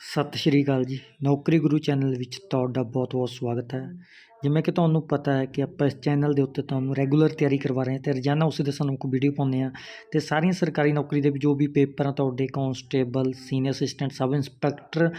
ਸਤਿ ਸ਼੍ਰੀ ਅਕਾਲ ਜੀ। ਨੌਕਰੀ ਗੁਰੂ ਚੈਨਲ ਵਿੱਚ ਤੁਹਾਡਾ ਬਹੁਤ-ਬਹੁਤ ਸਵਾਗਤ ਹੈ। ਜਿਵੇਂ ਕਿ ਤੁਹਾਨੂੰ ਪਤਾ ਹੈ ਕਿ ਆਪਾਂ ਇਸ ਚੈਨਲ ਦੇ ਉੱਤੇ ਤੁਹਾਨੂੰ ਰੈਗੂਲਰ ਤਿਆਰੀ ਕਰਵਾ ਰਹੇ ਹਾਂ ਤੇ ਰੋਜ਼ਾਨਾ ਉਸੇ ਦੇ ਸਾਨੂੰ ਕੋਈ ਵੀਡੀਓ ਪਾਉਂਦੇ ਹਾਂ ਤੇ ਸਾਰੀਆਂ ਸਰਕਾਰੀ ਨੌਕਰੀ ਦੇ ਜੋ ਵੀ ਪੇਪਰ ਆ ਤੁਹਾਡੇ constable, senior assistant, sub inspector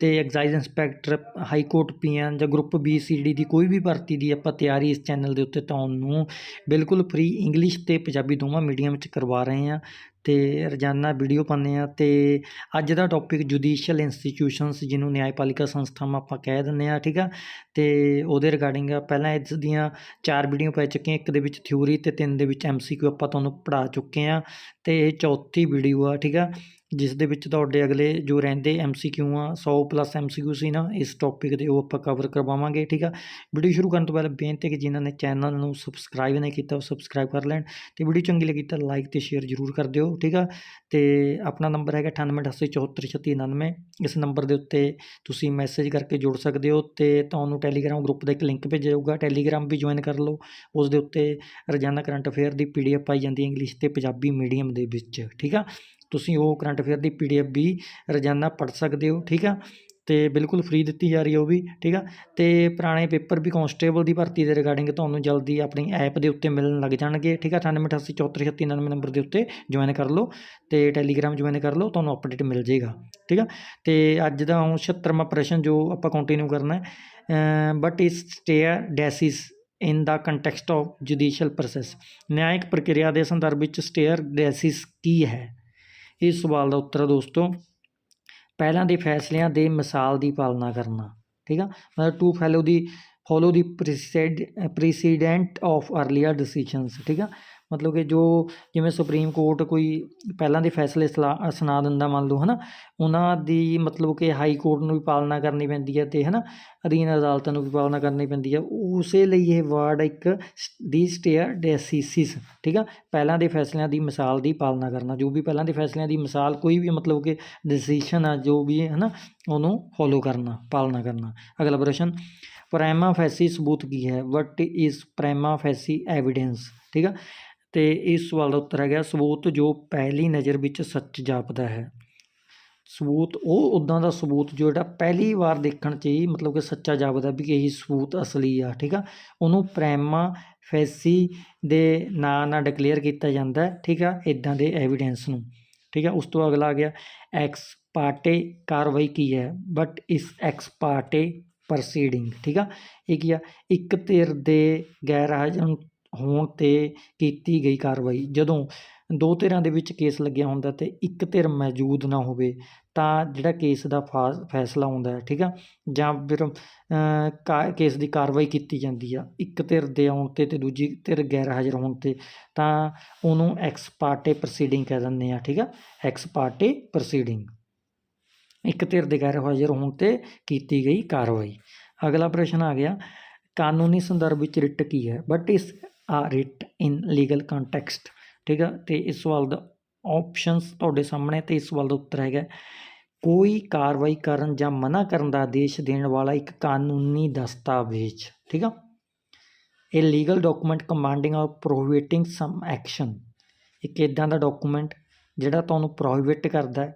ਤੇ excise inspector, high court PN ਜਾਂ ਗਰੁੱਪ ਬੀ, ਸੀ, ਡੀ ਦੀ ਕੋਈ ਵੀ ਭਰਤੀ ਦੀ ਆਪਾਂ ਤਿਆਰੀ ਇਸ ਚੈਨਲ ਦੇ ਉੱਤੇ ਤੁਹਾਨੂੰ ਬਿਲਕੁਲ ਫ੍ਰੀ ਇੰਗਲਿਸ਼ ਤੇ ਪੰਜਾਬੀ ਦੋਵਾਂ ਮੀਡੀਅਮ ਵਿੱਚ ਕਰਵਾ ਰਹੇ ਹਾਂ। ਤੇ ਰੋਜ਼ਾਨਾ ਵੀਡੀਓ ਪਾਉਂਦੇ ਹਾਂ ਤੇ ਅੱਜ ਦਾ ਟੌਪਿਕ ਜੁਡੀਸ਼ੀਅਲ ਇੰਸਟੀਟਿਊਸ਼ਨਸ ਜਿਹਨੂੰ ਨਿਆਂਪਾਲਿਕਾ ਸੰਸਥਾਵਾਂ ਆਪਾਂ ਕਹਿ ਦਿੰਦੇ ਆ ਠੀਕ ਆ? ਤੇ ਉਹਦੇ ਰਿਗਾਰਡਿੰਗ ਪਹਿਲਾਂ ਇਸ ਦੀਆਂ ਚਾਰ ਵੀਡੀਓ ਪੈ ਚੁੱਕੀਆਂ, ਇੱਕ ਦੇ ਵਿੱਚ ਥਿਊਰੀ ਤੇ ਤਿੰਨ ਦੇ ਵਿੱਚ ਐਮਸੀਕਿਊ ਆਪਾਂ ਤੁਹਾਨੂੰ ਪੜ੍ਹਾ ਚੁੱਕੇ ਆ ਤੇ ਇਹ ਚੌਥੀ ਵੀਡੀਓ ਆ, ਠੀਕ ਆ? ਜਿਸ ਦੇ ਵਿੱਚ ਤੁਹਾਡੇ ਅਗਲੇ ਜੋ ਰਹਿੰਦੇ ਐਮਸੀਕਿਊ ਆ 100 ਪਲੱਸ ਐਮਸੀਕਿਊ ਸੀ ਨਾ, ਇਸ ਟੌਪਿਕ ਦੇ ਉਹ ਆਪਾਂ ਕਵਰ ਕਰਵਾਵਾਂਗੇ, ਠੀਕ ਆ? ਵੀਡੀਓ ਸ਼ੁਰੂ ਕਰਨ ਤੋਂ ਪਹਿਲਾਂ ਬੇਨਤੀ ਕਿ ਜਿਨ੍ਹਾਂ ਨੇ ਚੈਨਲ ਨੂੰ ਸਬਸਕ੍ਰਾਈਬ ਨਹੀਂ ਕੀਤਾ, ਉਹ ਸਬਸਕ੍ਰਾਈਬ ਕਰ ਲੈਣ ਤੇ ਵੀਡੀਓ ਚੰਗੀ ਲੱਗੀ ਤਾਂ ਲਾਈਕ ਤੇ ਸ਼ੇਅਰ ਜ਼ਰੂਰ ਕਰ ਦਿਓ, ਠੀਕ ਆ? ਤੇ ਆਪਣਾ ਨੰਬਰ ਹੈਗਾ 9888743699 ਇਸ ਨੰਬਰ ਦੇ ਉੱਤੇ ਤੁਸੀਂ ਮੈਸੇਜ ਕਰਕੇ ਜੁੜ ਸਕਦੇ ਹੋ ਤੇ ਤੁਹਾਨੂੰ ਟੈਲੀਗ੍ਰਾਮ ਗਰੁੱਪ ਦਾ ਇੱਕ ਲਿੰਕ ਭੇਜਿਆ ਜਾਊਗਾ ਟੈਲੀਗ੍ਰਾਮ ਵੀ ਜੁਆਇਨ ਕਰ ਲਓ, ਉਸ ਦੇ ਉੱਤੇ ਰੋਜ਼ਾਨਾ ਕਰੰਟ ਅਫੇਅਰ ਦੀ ਪੀਡੀਐਫ ਪਾਈ ਜਾਂਦੀ ਹੈ ਇੰਗਲਿਸ਼ ਤੇ ਪੰਜਾਬੀ ਮੀਡੀਅਮ ਦੇ ਵਿੱਚ, ਠੀਕ ਆ? ਤੁਸੀਂ ਉਹ ਕਰੰਟ ਅਫੇਅਰ ਦੀ ਪੀਡੀਐਫ ਵੀ ਰੋਜ਼ਾਨਾ ਪੜ੍ਹ ਸਕਦੇ ਹੋ, ਠੀਕ ਆ? ਤੇ ਬਿਲਕੁਲ ਫ੍ਰੀ ਦਿੱਤੀ ਜਾ ਰਹੀ ਹੈ ਉਹ ਵੀ, ਠੀਕ ਆ? ਤੇ ਪੁਰਾਣੇ ਪੇਪਰ ਵੀ ਕਾਂਸਟੇਬਲ ਦੀ ਭਰਤੀ ਦੇ ਰਿਗਾਰਡਿੰਗ ਤੁਹਾਨੂੰ ਜਲਦੀ ਆਪਣੀ ਐਪ ਦੇ ਉੱਤੇ ਮਿਲਣ ਲੱਗ ਜਾਣਗੇ, ਠੀਕ ਆ? 9888743699 ਨੰਬਰ ਦੇ ਉੱਤੇ ਜੁਆਇਨ ਕਰ ਲਓ ਤੇ ਟੈਲੀਗ੍ਰਾਮ ਜੁਆਇਨ ਕਰ ਲਓ, ਤੁਹਾਨੂੰ ਅਪਡੇਟ ਮਿਲ ਜੇਗਾ ਠੀਕ ਆ? ਤੇ ਅੱਜ ਦਾ ਹੁਣ 76ਵਾਂ ਪ੍ਰਸ਼ਨ ਜੋ ਆਪਾਂ ਕੰਟੀਨਿਊ ਕਰਨਾ ਹੈ ਬਟ ਇਸ stare decisis in the context of judicial process ਨਿਆਇਕ ਪ੍ਰਕਿਰਿਆ ਦੇ ਸੰਦਰਭ ਵਿੱਚ ਸਟੇਅਰ ਡੈਸਿਸ ਕੀ ਹੈ? ਇਸ ਸਵਾਲ ਦਾ ਉੱਤਰ ਦੋਸਤੋ। ਪਹਿਲਾਂ ਦੇ ਫੈਸਲਿਆਂ ਦੇ ਮਿਸਾਲ ਦੀ ਪਾਲਣਾ ਕਰਨਾ, ਠੀਕ ਆ? ਮਤਲਬ to follow the follow the precedent of earlier decisions ਠੀਕ ਆ? ਮਤਲਬ ਕਿ ਜੋ ਜਿਵੇਂ ਸੁਪਰੀਮ ਕੋਰਟ ਕੋਈ ਪਹਿਲਾਂ ਦੇ ਫੈਸਲੇ ਸਲਾ ਸੁਣਾ ਦਿੰਦਾ ਮੰਨ ਲਓ, ਹਨਾ, ਉਹਨਾਂ ਦੀ ਮਤਲਬ ਕਿ ਹਾਈ ਕੋਰਟ ਨੂੰ ਵੀ ਪਾਲਣਾ ਕਰਨੀ ਪੈਂਦੀ ਹੈ ਤੇ, ਹਨਾ, ਅਧੀਨ ਅਦਾਲਤਾਂ ਨੂੰ ਵੀ ਪਾਲਣਾ ਕਰਨੀ ਪੈਂਦੀ ਹੈ। ਉਸੇ ਲਈ ਇਹ ਵਰਡ ਇੱਕ ਦੀ ਸਟੇਅਰ ਡੈਸੀਸਿਸ, ਠੀਕ ਆ, ਪਹਿਲਾਂ ਦੇ ਫੈਸਲਿਆਂ ਦੀ ਮਿਸਾਲ ਦੀ ਪਾਲਣਾ ਕਰਨਾ, ਜੋ ਵੀ ਪਹਿਲਾਂ ਦੇ ਫੈਸਲਿਆਂ ਦੀ ਮਿਸਾਲ ਕੋਈ ਵੀ ਮਤਲਬ ਕਿ ਡਿਸੀਜਨ ਆ, ਜੋ ਵੀ ਹੈ ਨਾ ਉਹਨੂੰ ਫੋਲੋ ਕਰਨਾ, ਪਾਲਣਾ ਕਰਨਾ। ਅਗਲਾ ਪ੍ਰਸ਼ਨ ਪ੍ਰਾਈਮਾ ਫੈਸੀ ਸਬੂਤ ਕੀ ਹੈ? What is prima facie evidence ਠੀਕ ਆ ਤੇ ਇਸ ਸਵਾਲ ਦਾ ਉੱਤਰ ਹੈਗਾ, ਸਬੂਤ ਜੋ ਪਹਿਲੀ ਨਜ਼ਰ ਵਿੱਚ ਸੱਚ ਜਾਪਦਾ ਹੈ। ਸਬੂਤ, ਉਹ ਉਦਾਂ ਦਾ ਸਬੂਤ ਜੋ ਜਿਹੜਾ ਪਹਿਲੀ ਵਾਰ ਦੇਖਣ 'ਚ ਹੀ ਮਤਲਬ ਕਿ ਸੱਚਾ ਜਾਪਦਾ ਵੀ ਇਹੀ ਸਬੂਤ ਅਸਲੀ ਆ, ਠੀਕ ਆ? ਉਹਨੂੰ ਪ੍ਰੈਮਾ ਫੈਸੀ ਦੇ ਨਾਂ ਨਾਲ ਡਿਕਲੇਅਰ ਕੀਤਾ ਜਾਂਦਾ, ਠੀਕ ਆ? ਇਦਾਂ ਦੇ ਐਵੀਡੈਂਸ ਨੂੰ, ਠੀਕ ਆ? ਉਸ ਤੋਂ ਅਗਲਾ ਆ ਗਿਆ ਐਕਸ ਪਾਰਟੇ ਕਾਰਵਾਈ ਕੀ ਹੈ? ਬਟ ਇਸ ਐਕਸ ਪਾਰਟੇ ਪ੍ਰੋਸੀਡਿੰਗ ਠੀਕ ਆ? ਇਹ ਕੀ ਆ? ਇੱਕ ਧਿਰ ਦੇ ਗੈਰ ਹਾਜ਼ਰ ਹੋਣ ਤੇ ਕੀਤੀ ਗਈ ਕਾਰਵਾਈ। ਜਦੋਂ ਦੋ ਧਿਰਾਂ ਦੇ ਵਿੱਚ ਕੇਸ ਲੱਗਿਆ ਹੁੰਦਾ ਤੇ ਇੱਕ ਧਿਰ ਮੌਜੂਦ ਨਾ ਹੋਵੇ, ਤਾਂ ਜਿਹੜਾ ਕੇਸ ਦਾ ਫੈਸਲਾ ਹੁੰਦਾ ਹੈ, ਠੀਕ ਆ? ਜਾਂ ਫਿਰ ਕੇਸ ਦੀ ਕਾਰਵਾਈ ਕੀਤੀ ਜਾਂਦੀ ਆ। ਇੱਕ ਧਿਰ ਦੇ ਆਉਣ ਤੇ ਤੇ ਦੂਜੀ ਧਿਰ ਗੈਰ ਹਾਜ਼ਰ ਹੋਣ ਤੇ, ਤਾਂ ਉਹਨੂੰ ਐਕਸ ਪਾਰਟੇ ਪ੍ਰੋਸੀਡਿੰਗ ਕਹਿ ਦਿੰਦੇ ਆ, ਠੀਕ ਆ? ਐਕਸ ਪਾਰਟੇ ਪ੍ਰੋਸੀਡਿੰਗ ਇੱਕ ਧਿਰ ਦੇ ਗੈਰ ਹਾਜ਼ਰ ਹੋਣ ਤੇ ਕੀਤੀ ਗਈ ਕਾਰਵਾਈ। ਅਗਲਾ ਪ੍ਰਸ਼ਨ ਆ ਗਿਆ, ਕਾਨੂੰਨੀ ਸੰਦਰਭ ਵਿੱਚ ਰਿਟ ਕੀ ਹੈ? ਬਟ ਇਸ ਆ ਰਿਟ ਇਨ ਲੀਗਲ ਕੰਟੈਕਸਟ ਠੀਕ ਆ? ਤੇ ਇਸ ਸਵਾਲ ਦਾ ਆਪਸ਼ਨਸ ਤੁਹਾਡੇ ਸਾਹਮਣੇ ਤੇ ਇਸ ਸਵਾਲ ਦਾ ਉੱਤਰ ਹੈਗਾ। ਕੋਈ ਕਾਰਵਾਈ ਕਰਨ ਜਾਂ ਮਨਾ ਕਰਨ ਦਾ ਆਦੇਸ਼ ਦੇਣ ਵਾਲਾ ਇੱਕ ਕਾਨੂੰਨੀ ਦਸਤਾਵੇਜ਼, ਠੀਕ ਆ? ਇਹ ਲੀਗਲ ਡਾਕੂਮੈਂਟ ਕਮਾਂਡਿੰਗ ਔਰ ਪ੍ਰੋਹਿਬਿਟਿੰਗ ਸਮ ਐਕਸ਼ਨ ਇੱਕ ਇਦਾਂ ਦਾ ਡਾਕੂਮੈਂਟ ਜਿਹੜਾ ਤੁਹਾਨੂੰ ਪ੍ਰੋਹਿਬਿਟ ਕਰਦਾ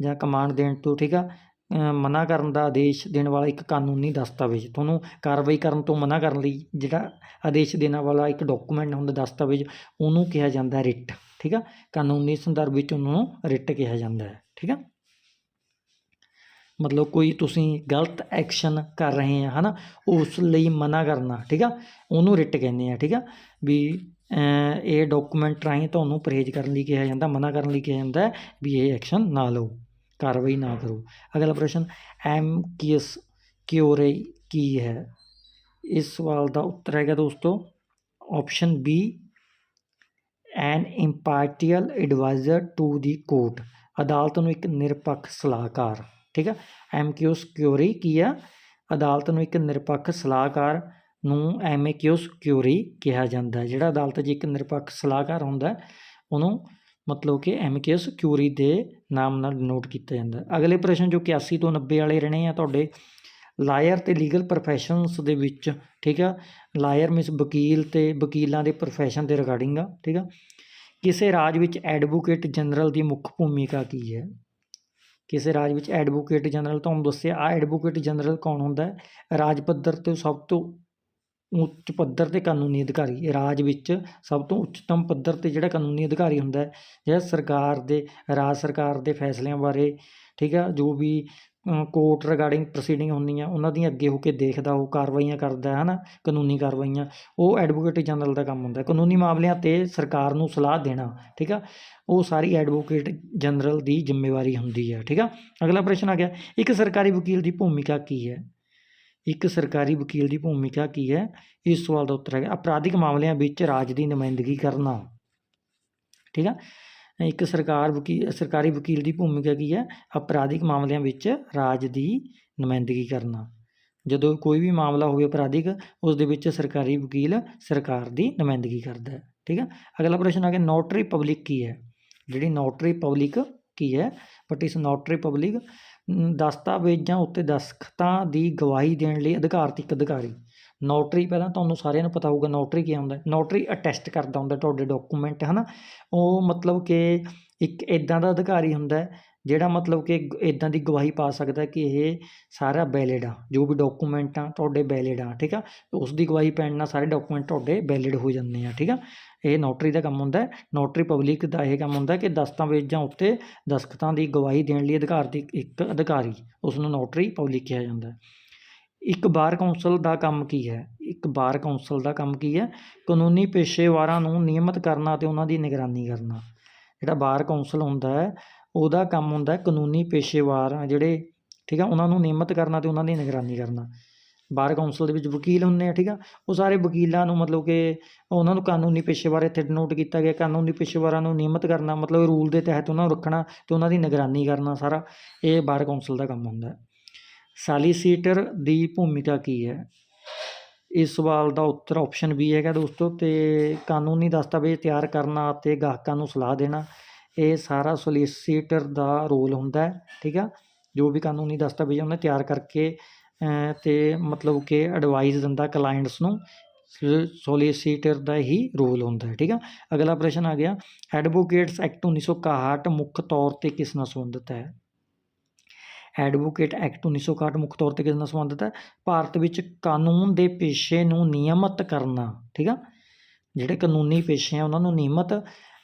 ਜਾਂ ਕਮਾਂਡ ਦੇਣ ਤੋਂ, ਠੀਕ ਆ? ਮਨਾ ਕਰਨ ਦਾ ਆਦੇਸ਼ ਦੇਣ ਵਾਲਾ ਇੱਕ ਕਾਨੂੰਨੀ ਦਸਤਾਵੇਜ਼। ਤੁਹਾਨੂੰ ਕਾਰਵਾਈ ਕਰਨ ਤੋਂ ਮਨਾ ਕਰਨ ਲਈ ਜਿਹੜਾ ਆਦੇਸ਼ ਦੇਣ ਵਾਲਾ ਇੱਕ ਡਾਕੂਮੈਂਟ ਹੁੰਦਾ ਦਸਤਾਵੇਜ਼, ਉਹਨੂੰ ਕਿਹਾ ਜਾਂਦਾ ਰਿਟ ਠੀਕ ਆ? ਕਾਨੂੰਨੀ ਸੰਦਰਭ ਵਿੱਚ ਉਹਨੂੰ ਰਿਟ ਕਿਹਾ ਜਾਂਦਾ ਹੈ, ਠੀਕ ਆ? ਮਤਲਬ ਕੋਈ ਤੁਸੀਂ ਗਲਤ ਐਕਸ਼ਨ ਕਰ ਰਹੇ ਆ, ਹਨਾ? ਉਸ ਲਈ ਮਨਾ ਕਰਨਾ, ਠੀਕ ਆ? ਉਹਨੂੰ ਰਿਟ ਕਹਿੰਦੇ ਆ, ਠੀਕ ਆ? ਵੀ ਇਹ ਡਾਕੂਮੈਂਟ ਰਾਹੀਂ ਤੁਹਾਨੂੰ ਪਰਹੇਜ਼ ਕਰਨ ਲਈ ਕਿਹਾ ਜਾਂਦਾ, ਮਨਾ ਕਰਨ ਲਈ ਕਿਹਾ ਜਾਂਦਾ ਵੀ ਇਹ ਐਕਸ਼ਨ ਨਾ ਲਓ। ਕਾਰਵਾਈ ਨਾ ਕਰੋ। ਅਗਲਾ ਪ੍ਰਸ਼ਨ, ਐਮ ਕੀਸ ਕਿਉਰੇ ਕੀ ਹੈ? ਇਸ ਸਵਾਲ ਦਾ ਉੱਤਰ ਹੈਗਾ ਦੋਸਤੋ option B an impartial adviser to the court ਅਦਾਲਤ ਨੂੰ ਇੱਕ ਨਿਰਪੱਖ ਸਲਾਹਕਾਰ, ਠੀਕ ਹੈ ਐਮ ਕਿਉਸ ਕਿਉਰੀ ਕੀ ਆ? ਅਦਾਲਤ ਨੂੰ ਇੱਕ ਨਿਰਪੱਖ ਸਲਾਹਕਾਰ ਨੂੰ ਐਮ ਕਿਉਸ ਕਿਉਰੀ ਕਿਹਾ ਜਾਂਦਾ ਜਿਹੜਾ ਅਦਾਲਤ 'ਚ ਇੱਕ ਨਿਰਪੱਖ ਸਲਾਹਕਾਰ ਹੁੰਦਾ ਉਹਨੂੰ ਮਤਲਬ ਕਿ ਐਮ ਐਮਕੇਐਸ ਕਿਉਰੀ ਦੇ ਨਾਮ ਨਾਲ ਨੋਟ ਕੀਤਾ ਜਾਂਦਾ। ਅਗਲੇ ਪ੍ਰਸ਼ਨ ਜੋ 81 ਤੋਂ 90 ਵਾਲੇ ਰਹਿਣੇ ਆ ਤੁਹਾਡੇ, ਲਾਇਰ ਤੇ ਲੀਗਲ ਪ੍ਰੋਫੈਸ਼ਨਸ ਦੇ ਵਿੱਚ, ਠੀਕ ਆ? ਲਾਇਰ ਮਿਸ ਵਕੀਲ ਤੇ ਵਕੀਲਾਂ ਦੇ ਪ੍ਰੋਫੈਸ਼ਨ ਦੇ ਰਿਗਾਰਡਿੰਗ ਆ, ਠੀਕ ਆ? ਕਿਸੇ ਰਾਜ ਵਿੱਚ ਐਡਵੋਕੇਟ ਜਨਰਲ ਦੀ ਮੁੱਖ ਭੂਮਿਕਾ ਕੀ ਹੈ? ਕਿਸੇ ਰਾਜ ਵਿੱਚ ਐਡਵੋਕੇਟ ਜਨਰਲ ਤੁਹਾਨੂੰ ਦੱਸਿਆ, ਆ ਐਡਵੋਕੇਟ ਜਨਰਲ ਕੌਣ ਹੁੰਦਾ ਹੈ? ਰਾਜ ਪੱਧਰ ਤੇ ਸਭ ਤੋਂ ਉੱਚ ਪੱਧਰ ਤੇ ਕਾਨੂੰਨੀ ਅਧਿਕਾਰੀ ਰਾਜ ਵਿੱਚ ਸਭ ਤੋਂ ਉੱਚਤਮ ਪੱਧਰ ਤੇ ਜਿਹੜਾ ਕਾਨੂੰਨੀ ਅਧਿਕਾਰੀ ਹੁੰਦਾ ਹੈ, ਜਿਹੜਾ ਸਰਕਾਰ ਦੇ, ਰਾਜ ਸਰਕਾਰ ਦੇ ਫੈਸਲਿਆਂ ਬਾਰੇ, ਠੀਕ ਆ, ਜੋ ਵੀ ਕੋਰਟ ਰਿਗਾਰਡਿੰਗ ਪ੍ਰੋਸੀਡਿੰਗ ਹੁੰਦੀਆਂ, ਉਹਨਾਂ ਦੀਆਂ ਅੱਗੇ ਹੋ ਕੇ ਦੇਖਦਾ, ਉਹ ਕਾਰਵਾਈਆਂ ਕਰਦਾ ਹੈ ਨਾ ਕਾਨੂੰਨੀ ਕਾਰਵਾਈਆਂ, ਉਹ ਐਡਵੋਕੇਟ ਜਨਰਲ ਦਾ ਕੰਮ ਹੁੰਦਾ ਕਾਨੂੰਨੀ ਮਾਮਲਿਆਂ ਤੇ ਸਰਕਾਰ ਨੂੰ ਸਲਾਹ ਦੇਣਾ, ਠੀਕ ਆ, ਉਹ ਸਾਰੀ ਐਡਵੋਕੇਟ ਜਨਰਲ ਦੀ ਜ਼ਿੰਮੇਵਾਰੀ ਹੁੰਦੀ ਹੈ, ਠੀਕ ਆ। ਅਗਲਾ ਪ੍ਰਸ਼ਨ ਆ ਗਿਆ, ਇੱਕ ਸਰਕਾਰੀ ਵਕੀਲ ਦੀ ਭੂਮਿਕਾ ਕੀ ਹੈ? ਇੱਕ ਸਰਕਾਰੀ ਵਕੀਲ ਦੀ ਭੂਮਿਕਾ ਕੀ ਹੈ? ਇਸ ਸਵਾਲ ਦਾ ਉੱਤਰ ਹੈਗਾ, ਅਪਰਾਧਿਕ ਮਾਮਲਿਆਂ ਵਿੱਚ ਰਾਜ ਦੀ ਨੁਮਾਇੰਦਗੀ ਕਰਨਾ। ਠੀਕ ਆ? ਇੱਕ ਸਰਕਾਰ ਵਕੀਲ ਸਰਕਾਰੀ ਵਕੀਲ ਦੀ ਭੂਮਿਕਾ ਕੀ ਹੈ? ਅਪਰਾਧਿਕ ਮਾਮਲਿਆਂ ਵਿੱਚ ਰਾਜ ਦੀ ਨੁਮਾਇੰਦਗੀ ਕਰਨਾ। ਜਦੋਂ ਕੋਈ ਵੀ ਮਾਮਲਾ ਹੋਵੇ ਅਪਰਾਧਿਕ, ਉਸ ਦੇ ਵਿੱਚ ਸਰਕਾਰੀ ਵਕੀਲ ਸਰਕਾਰ ਦੀ ਨੁਮਾਇੰਦਗੀ ਕਰਦਾ ਹੈ। ਠੀਕ ਹੈ ਅਗਲਾ ਪ੍ਰਸ਼ਨ ਆ ਗਿਆ, ਨੋਟਰੀ ਪਬਲਿਕ ਕੀ ਹੈ? ਜਿਹੜੀ ਨੋਟਰੀ ਪਬਲਿਕ ਕੀ ਹੈ ਬਟ ਇਸ ਨੋਟਰੀ ਪਬਲਿਕ ਦਸਤਾਵੇਜ਼ਾਂ ਉੱਤੇ ਦਸਖਤਾਂ ਦੀ ਗਵਾਹੀ ਦੇਣ ਲਈ ਅਧਿਕਾਰਤਿਕ ਅਧਿਕਾਰੀ। ਨੋਟਰੀ ਪਹਿਲਾਂ ਤੁਹਾਨੂੰ ਸਾਰਿਆਂ ਨੂੰ ਪਤਾ ਹੋਊਗਾ ਨੋਟਰੀ ਕੀ ਹੁੰਦਾ ਨੋਟਰੀ ਅਟੈਸਟ ਕਰਦਾ ਹੁੰਦਾ ਤੁਹਾਡੇ ਡਾਕੂਮੈਂਟ ਹੈ ਨਾ ਉਹ ਮਤਲਬ ਕਿ ਇੱਕ ਇਦਾਂ ਦਾ ਅਧਿਕਾਰੀ ਹੁੰਦਾ ਜਿਹੜਾ ਮਤਲਬ ਕਿ ਇਦਾਂ ਦੀ ਗਵਾਹੀ ਪਾ ਸਕਦਾ ਕਿ ਇਹ ਸਾਰਾ ਵੈਲਿਡ ਆ, ਜੋ ਵੀ ਡਾਕੂਮੈਂਟ ਆ, ਤੁਹਾਡੇ ਵੈਲਿਡ ਆ, ਠੀਕ ਆ? ਉਸ ਦੀ ਗਵਾਹੀ ਪੈਣ ਨਾਲ ਸਾਰੇ ਡਾਕੂਮੈਂਟ ਤੁਹਾਡੇ ਵੈਲਿਡ ਹੋ ਜਾਂਦੇ ਆ, ਠੀਕ ਆ? ਇਹ ਨੋਟਰੀ ਦਾ ਕੰਮ ਹੁੰਦਾ ਨੋਟਰੀ ਪਬਲਿਕ ਦਾ ਇਹ ਕੰਮ ਹੁੰਦਾ ਕਿ ਦਸਤਾਵੇਜ਼ਾਂ ਉੱਤੇ ਦਸਖਤਾਂ ਦੀ ਗਵਾਹੀ ਦੇਣ ਲਈ ਅਧਿਕਾਰ ਦੀ ਇੱਕ ਅਧਿਕਾਰੀ ਉਸ ਨੂੰ ਨੋਟਰੀ ਪਬਲਿਕ ਕਿਹਾ ਜਾਂਦਾ ਇੱਕ ਬਾਰ ਕੌਂਸਲ ਦਾ ਕੰਮ ਕੀ ਹੈ? ਇੱਕ ਬਾਰ ਕੌਂਸਲ ਦਾ ਕੰਮ ਕੀ ਹੈ? ਕਾਨੂੰਨੀ ਪੇਸ਼ੇਵਾਰਾਂ ਨੂੰ ਨਿਯਮਤ ਕਰਨਾ ਅਤੇ ਉਹਨਾਂ ਦੀ ਨਿਗਰਾਨੀ ਕਰਨਾ। ਜਿਹੜਾ ਬਾਰ ਕੌਂਸਲ ਹੁੰਦਾ ਹੈ, ਉਹਦਾ ਕੰਮ ਹੁੰਦਾ ਕਾਨੂੰਨੀ ਪੇਸ਼ੇਵਾਰ ਜਿਹੜੇ, ਠੀਕ ਹੈ, ਉਹਨਾਂ ਨੂੰ ਨਿਯਮਤ ਕਰਨਾ ਅਤੇ ਉਹਨਾਂ ਦੀ ਨਿਗਰਾਨੀ ਕਰਨਾ। ਬਾਰ ਕੌਂਸਲ ਦੇ ਵਿੱਚ ਵਕੀਲ ਹੁੰਦੇ ਆ, ਠੀਕ ਆ? ਉਹ ਸਾਰੇ ਵਕੀਲਾਂ ਨੂੰ ਮਤਲਬ ਕਿ ਉਹਨਾਂ ਨੂੰ ਕਾਨੂੰਨੀ ਪੇਸ਼ੇਵਾਰ ਇੱਥੇ ਨੋਟ ਕੀਤਾ ਗਿਆ, ਕਾਨੂੰਨੀ ਪੇਸ਼ੇਵਾਰਾਂ ਨੂੰ ਨਿਯਮਤ ਕਰਨਾ, ਮਤਲਬ ਰੂਲ ਦੇ ਤਹਿਤ ਉਹਨਾਂ ਨੂੰ ਰੱਖਣਾ ਅਤੇ ਉਹਨਾਂ ਦੀ ਨਿਗਰਾਨੀ ਕਰਨਾ ਸਾਰਾ, ਇਹ ਬਾਰ ਕੌਂਸਲ ਦਾ ਕੰਮ ਹੁੰਦਾ। ਹੈ ਸਾਲੀਸੀਟਰ ਦੀ ਭੂਮਿਕਾ ਕੀ ਹੈ? ਇਸ ਸਵਾਲ ਦਾ ਉੱਤਰ ਆਪਸ਼ਨ ਵੀ ਹੈਗਾ ਦੋਸਤੋ, ਤੇ ਕਾਨੂੰਨੀ ਦਸਤਾਵੇਜ਼ ਤਿਆਰ ਕਰਨਾ ਅਤੇ ਗਾਹਕਾਂ ਨੂੰ ਸਲਾਹ ਦੇਣਾ, ਇਹ ਸਾਰਾ ਸੋਲੀਸੀਟਰ ਦਾ ਰੋਲ ਹੁੰਦਾ ਹੈ ਠੀਕ ਆ? ਜੋ ਵੀ ਕਾਨੂੰਨੀ ਦਸਤਾਵੇਜ਼ ਉਹਨੇ ਤਿਆਰ ਕਰਕੇ ਤੇ ਮਤਲਬ ਕਿ ਐਡਵਾਈਸ ਦਿੰਦਾ ਕਲਾਇੰਟਸ ਨੂੰ ਸੋਲੀਸੀਟਰ ਦਾ ਹੀ ਰੋਲ ਹੁੰਦਾ ਹੈ, ਠੀਕ ਆ? ਅਗਲਾ ਪ੍ਰਸ਼ਨ ਆ ਗਿਆ ਐਡਵੋਕੇਟਸ ਐਕਟ 1961 ਮੁੱਖ ਤੌਰ ਤੇ ਕਿਸ ਨਾਲ ਸੰਬੰਧਿਤ ਹੈ? ਐਡਵੋਕੇਟ ਐਕਟ 1961 ਮੁੱਖ ਤੌਰ ਤੇ ਕਿਸ ਨਾਲ ਸੰਬੰਧਿਤ ਹੈ? ਭਾਰਤ ਵਿੱਚ ਕਾਨੂੰਨ ਦੇ ਪੇਸ਼ੇ ਨੂੰ ਨਿਯਮਤ ਕਰਨਾ, ਠੀਕ ਆ? ਜਿਹੜੇ ਕਾਨੂੰਨੀ ਪੇਸ਼ੇ ਆ, ਉਹਨਾਂ ਨੂੰ ਨਿਯਮਤ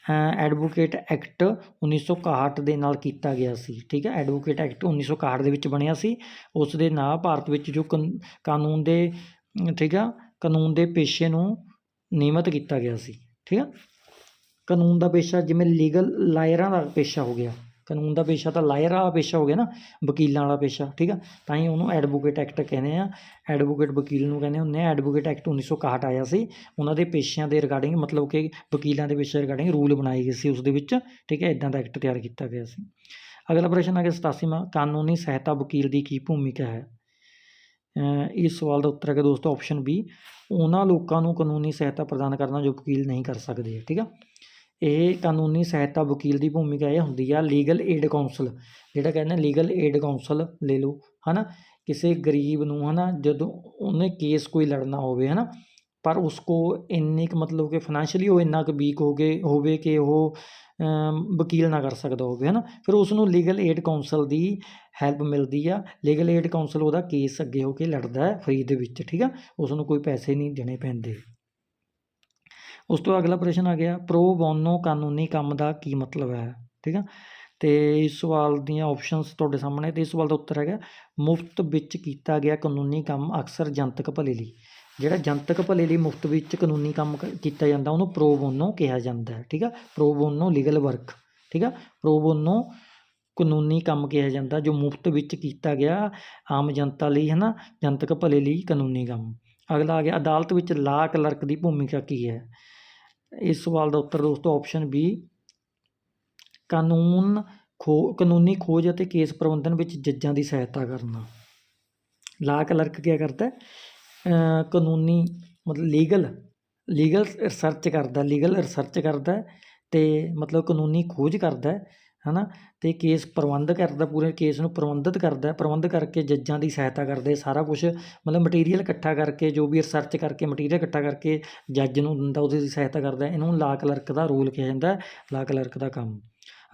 ਐਡਵੋਕੇਟ ਐਕਟ 1961 ਦੇ ਨਾਲ ਕੀਤਾ ਗਿਆ ਸੀ, ਠੀਕ ਹੈ? ਐਡਵੋਕੇਟ ਐਕਟ 1961 ਦੇ ਵਿੱਚ ਬਣਿਆ ਸੀ। ਉਸ ਦੇ ਨਾਲ ਭਾਰਤ ਵਿੱਚ ਜੋ ਕਾਨੂੰਨ ਦੇ, ਠੀਕ ਆ? ਕਾਨੂੰਨ ਦੇ ਪੇਸ਼ੇ ਨੂੰ ਨਿਯਮਤ ਕੀਤਾ ਗਿਆ ਸੀ, ਠੀਕ ਆ? ਕਾਨੂੰਨ ਦਾ ਪੇਸ਼ਾ ਜਿਵੇਂ ਲੀਗਲ ਲਾਇਰਾਂ ਦਾ ਪੇਸ਼ਾ ਹੋ ਗਿਆ। ਕਾਨੂੰਨ ਦਾ ਪੇਸ਼ਾ ਤਾਂ ਲਾਇਰ ਵਾਲਾ ਪੇਸ਼ਾ ਹੋ ਗਿਆ ਨਾ, ਵਕੀਲਾਂ ਵਾਲਾ ਪੇਸ਼ਾ, ਠੀਕ ਆ? ਤਾਂ ਹੀ ਉਹਨੂੰ ਐਡਵੋਕੇਟ ਐਕਟ ਕਹਿੰਦੇ ਆ। ਐਡਵੋਕੇਟ ਵਕੀਲ ਨੂੰ ਕਹਿੰਦੇ ਹੁੰਦੇ ਆ। ਐਡਵੋਕੇਟ ਐਕਟ 1961 ਆਇਆ ਸੀ। ਉਹਨਾਂ ਦੇ ਪੇਸ਼ਿਆਂ ਦੇ ਰਿਗਾਰਡਿੰਗ ਮਤਲਬ ਕਿ ਵਕੀਲਾਂ ਦੇ ਪੇਸ਼ੇ ਰਿਗਾਰਡਿੰਗ ਰੂਲ ਬਣਾਏ ਗਏ ਸੀ ਉਸ ਦੇ ਵਿੱਚ, ਠੀਕ ਹੈ ਇਦਾਂ ਦਾ ਐਕਟ ਤਿਆਰ ਕੀਤਾ ਗਿਆ ਸੀ। ਅਗਲਾ ਪ੍ਰਸ਼ਨ ਆ ਗਿਆ 87ਵਾਂ ਕਾਨੂੰਨੀ ਸਹਾਇਤਾ ਵਕੀਲ ਦੀ ਕੀ ਭੂਮਿਕਾ ਹੈ? ਇਸ ਸਵਾਲ ਦਾ ਉੱਤਰ ਹੈ ਦੋਸਤੋ ਆਪਸ਼ਨ ਬੀ ਉਹਨਾਂ ਲੋਕਾਂ ਨੂੰ ਕਾਨੂੰਨੀ ਸਹਾਇਤਾ ਪ੍ਰਦਾਨ ਕਰਨਾ ਜੋ ਵਕੀਲ ਨਹੀਂ ਕਰ ਸਕਦੇ, ਠੀਕ ਆ? ਇਹ ਕਾਨੂੰਨੀ ਸਹਾਇਤਾ ਵਕੀਲ ਦੀ ਭੂਮਿਕਾ ਇਹ ਹੁੰਦੀ ਆ ਲੀਗਲ ਏਡ ਕਾਉਂਸਲ ਜਿਹੜਾ ਕਹਿੰਦੇ ਲੀਗਲ ਏਡ ਕਾਉਂਸਲ ਲੈ ਲਓ, ਹਨਾ? ਕਿਸੇ ਗਰੀਬ ਨੂੰ, ਹਨਾ? ਜਦੋਂ ਉਹਨੇ ਕੇਸ ਕੋਈ ਲੜਨਾ ਹੋਵੇ, ਹਨਾ? ਪਰ ਉਸ ਕੋ ਇੰਨੀ ਕੁ ਮਤਲਬ ਕਿ ਫਾਈਨੈਂਸ਼ਲੀ ਉਹ ਇੰਨਾ ਕੁ ਵੀਕ ਹੋ ਗਏ, ਹੋਵੇ ਕਿ ਉਹ ਵਕੀਲ ਨਾ ਕਰ ਸਕਦਾ ਹੋਵੇ, ਹਨਾ? ਫਿਰ ਉਸ ਨੂੰ ਲੀਗਲ ਏਡ ਕਾਉਂਸਲ ਦੀ ਹੈਲਪ ਮਿਲਦੀ ਆ। ਲੀਗਲ ਏਡ ਕਾਉਂਸਲ ਉਹਦਾ ਕੇਸ ਅੱਗੇ ਹੋ ਕੇ ਲੜਦਾ ਹੈ ਫਰੀ ਦੇ ਵਿੱਚ, ਠੀਕ ਆ? ਉਸ ਨੂੰ ਕੋਈ ਪੈਸੇ ਨਹੀਂ ਦੇਣੇ ਪੈਂਦੇ। ਉਸ ਤੋਂ ਅਗਲਾ ਪ੍ਰਸ਼ਨ ਆ ਗਿਆ ਪ੍ਰੋ ਬੋਨੋ ਕਾਨੂੰਨੀ ਕੰਮ ਦਾ ਕੀ ਮਤਲਬ ਹੈ? ਠੀਕ ਆ? ਤੇ ਇਸ ਸਵਾਲ ਦੀਆਂ ਆਪਸ਼ਨਸ ਤੁਹਾਡੇ ਸਾਹਮਣੇ, ਤੇ ਇਸ ਸਵਾਲ ਦਾ ਉੱਤਰ ਹੈਗਾ, ਮੁਫਤ ਵਿੱਚ ਕੀਤਾ ਗਿਆ ਕਾਨੂੰਨੀ ਕੰਮ ਅਕਸਰ ਜਨਤਕ ਭਲੇ ਲਈ ਜਿਹੜਾ ਜਨਤਕ ਭਲੇ ਲਈ ਮੁਫਤ ਵਿੱਚ ਕਾਨੂੰਨੀ ਕੰਮ ਕ- ਕੀਤਾ ਜਾਂਦਾ, ਉਹਨੂੰ ਪ੍ਰੋ ਬੋਨੋ ਕਿਹਾ ਜਾਂਦਾ ਹੈ, ਠੀਕ ਆ? ਪ੍ਰੋ ਬੋਨੋ ਲੀਗਲ ਵਰਕ ਠੀਕ ਆ? ਪ੍ਰੋ ਬੋਨੋ ਕਾਨੂੰਨੀ ਕੰਮ ਕਿਹਾ ਜਾਂਦਾ, ਜੋ ਮੁਫਤ ਵਿੱਚ ਕੀਤਾ ਗਿਆ ਆਮ ਜਨਤਾ ਲਈ ਹੈ ਨਾ ਜਨਤਕ ਭਲੇ ਲਈ ਕਾਨੂੰਨੀ ਕੰਮ। ਅਗਲਾ ਆ ਗਿਆ, ਅਦਾਲਤ ਵਿੱਚ ਲਾ ਕਲਰਕ ਦੀ ਭੂਮਿਕਾ ਕੀ ਹੈ? ਇਸ ਸਵਾਲ ਦਾ ਉੱਤਰ ਦੋਸਤੋ ਆਪਸ਼ਨ ਬੀ ਕਾਨੂੰਨ ਖੋ, ਕਾਨੂੰਨੀ ਖੋਜ ਅਤੇ ਕੇਸ ਪ੍ਰਬੰਧਨ ਵਿੱਚ ਜੱਜਾਂ ਦੀ ਸਹਾਇਤਾ ਕਰਨਾ। ਲਾ ਕਲਰਕ ਕੀ ਕਰਦਾ ਕਾਨੂੰਨੀ ਮਤਲਬ ਲੀਗਲ ਲੀਗਲ ਰਿਸਰਚ ਕਰਦਾ, ਲੀਗਲ ਰਿਸਰਚ ਕਰਦਾ ਹੈ ਤੇ ਮਤਲਬ ਕਾਨੂੰਨੀ ਖੋਜ ਕਰਦਾ ਹਨਾ? ਤੇ ਕੇਸ ਪ੍ਰਬੰਧ ਕਰਦਾ, ਪੂਰੇ ਕੇਸ ਨੂੰ ਪ੍ਰਬੰਧਿਤ ਕਰਦਾ, ਪ੍ਰਬੰਧ ਕਰਕੇ ਜੱਜਾਂ ਦੀ ਸਹਾਇਤਾ ਕਰਦੇ, ਸਾਰਾ ਕੁਝ ਮਤਲਬ ਮਟੀਰੀਅਲ ਇਕੱਠਾ ਕਰਕੇ, ਜੋ ਵੀ ਰਿਸਰਚ ਕਰਕੇ ਮਟੀਰੀਅਲ ਇਕੱਠਾ ਕਰਕੇ ਜੱਜ ਨੂੰ ਦਿੰਦਾ, ਉਹਦੀ ਸਹਾਇਤਾ ਕਰਦਾ ਹੈ। ਇਹਨੂੰ ਲਾ ਕਲਰਕ ਦਾ ਰੋਲ ਕਿਹਾ ਜਾਂਦਾ, ਲਾ ਕਲਰਕ ਦਾ ਕੰਮ।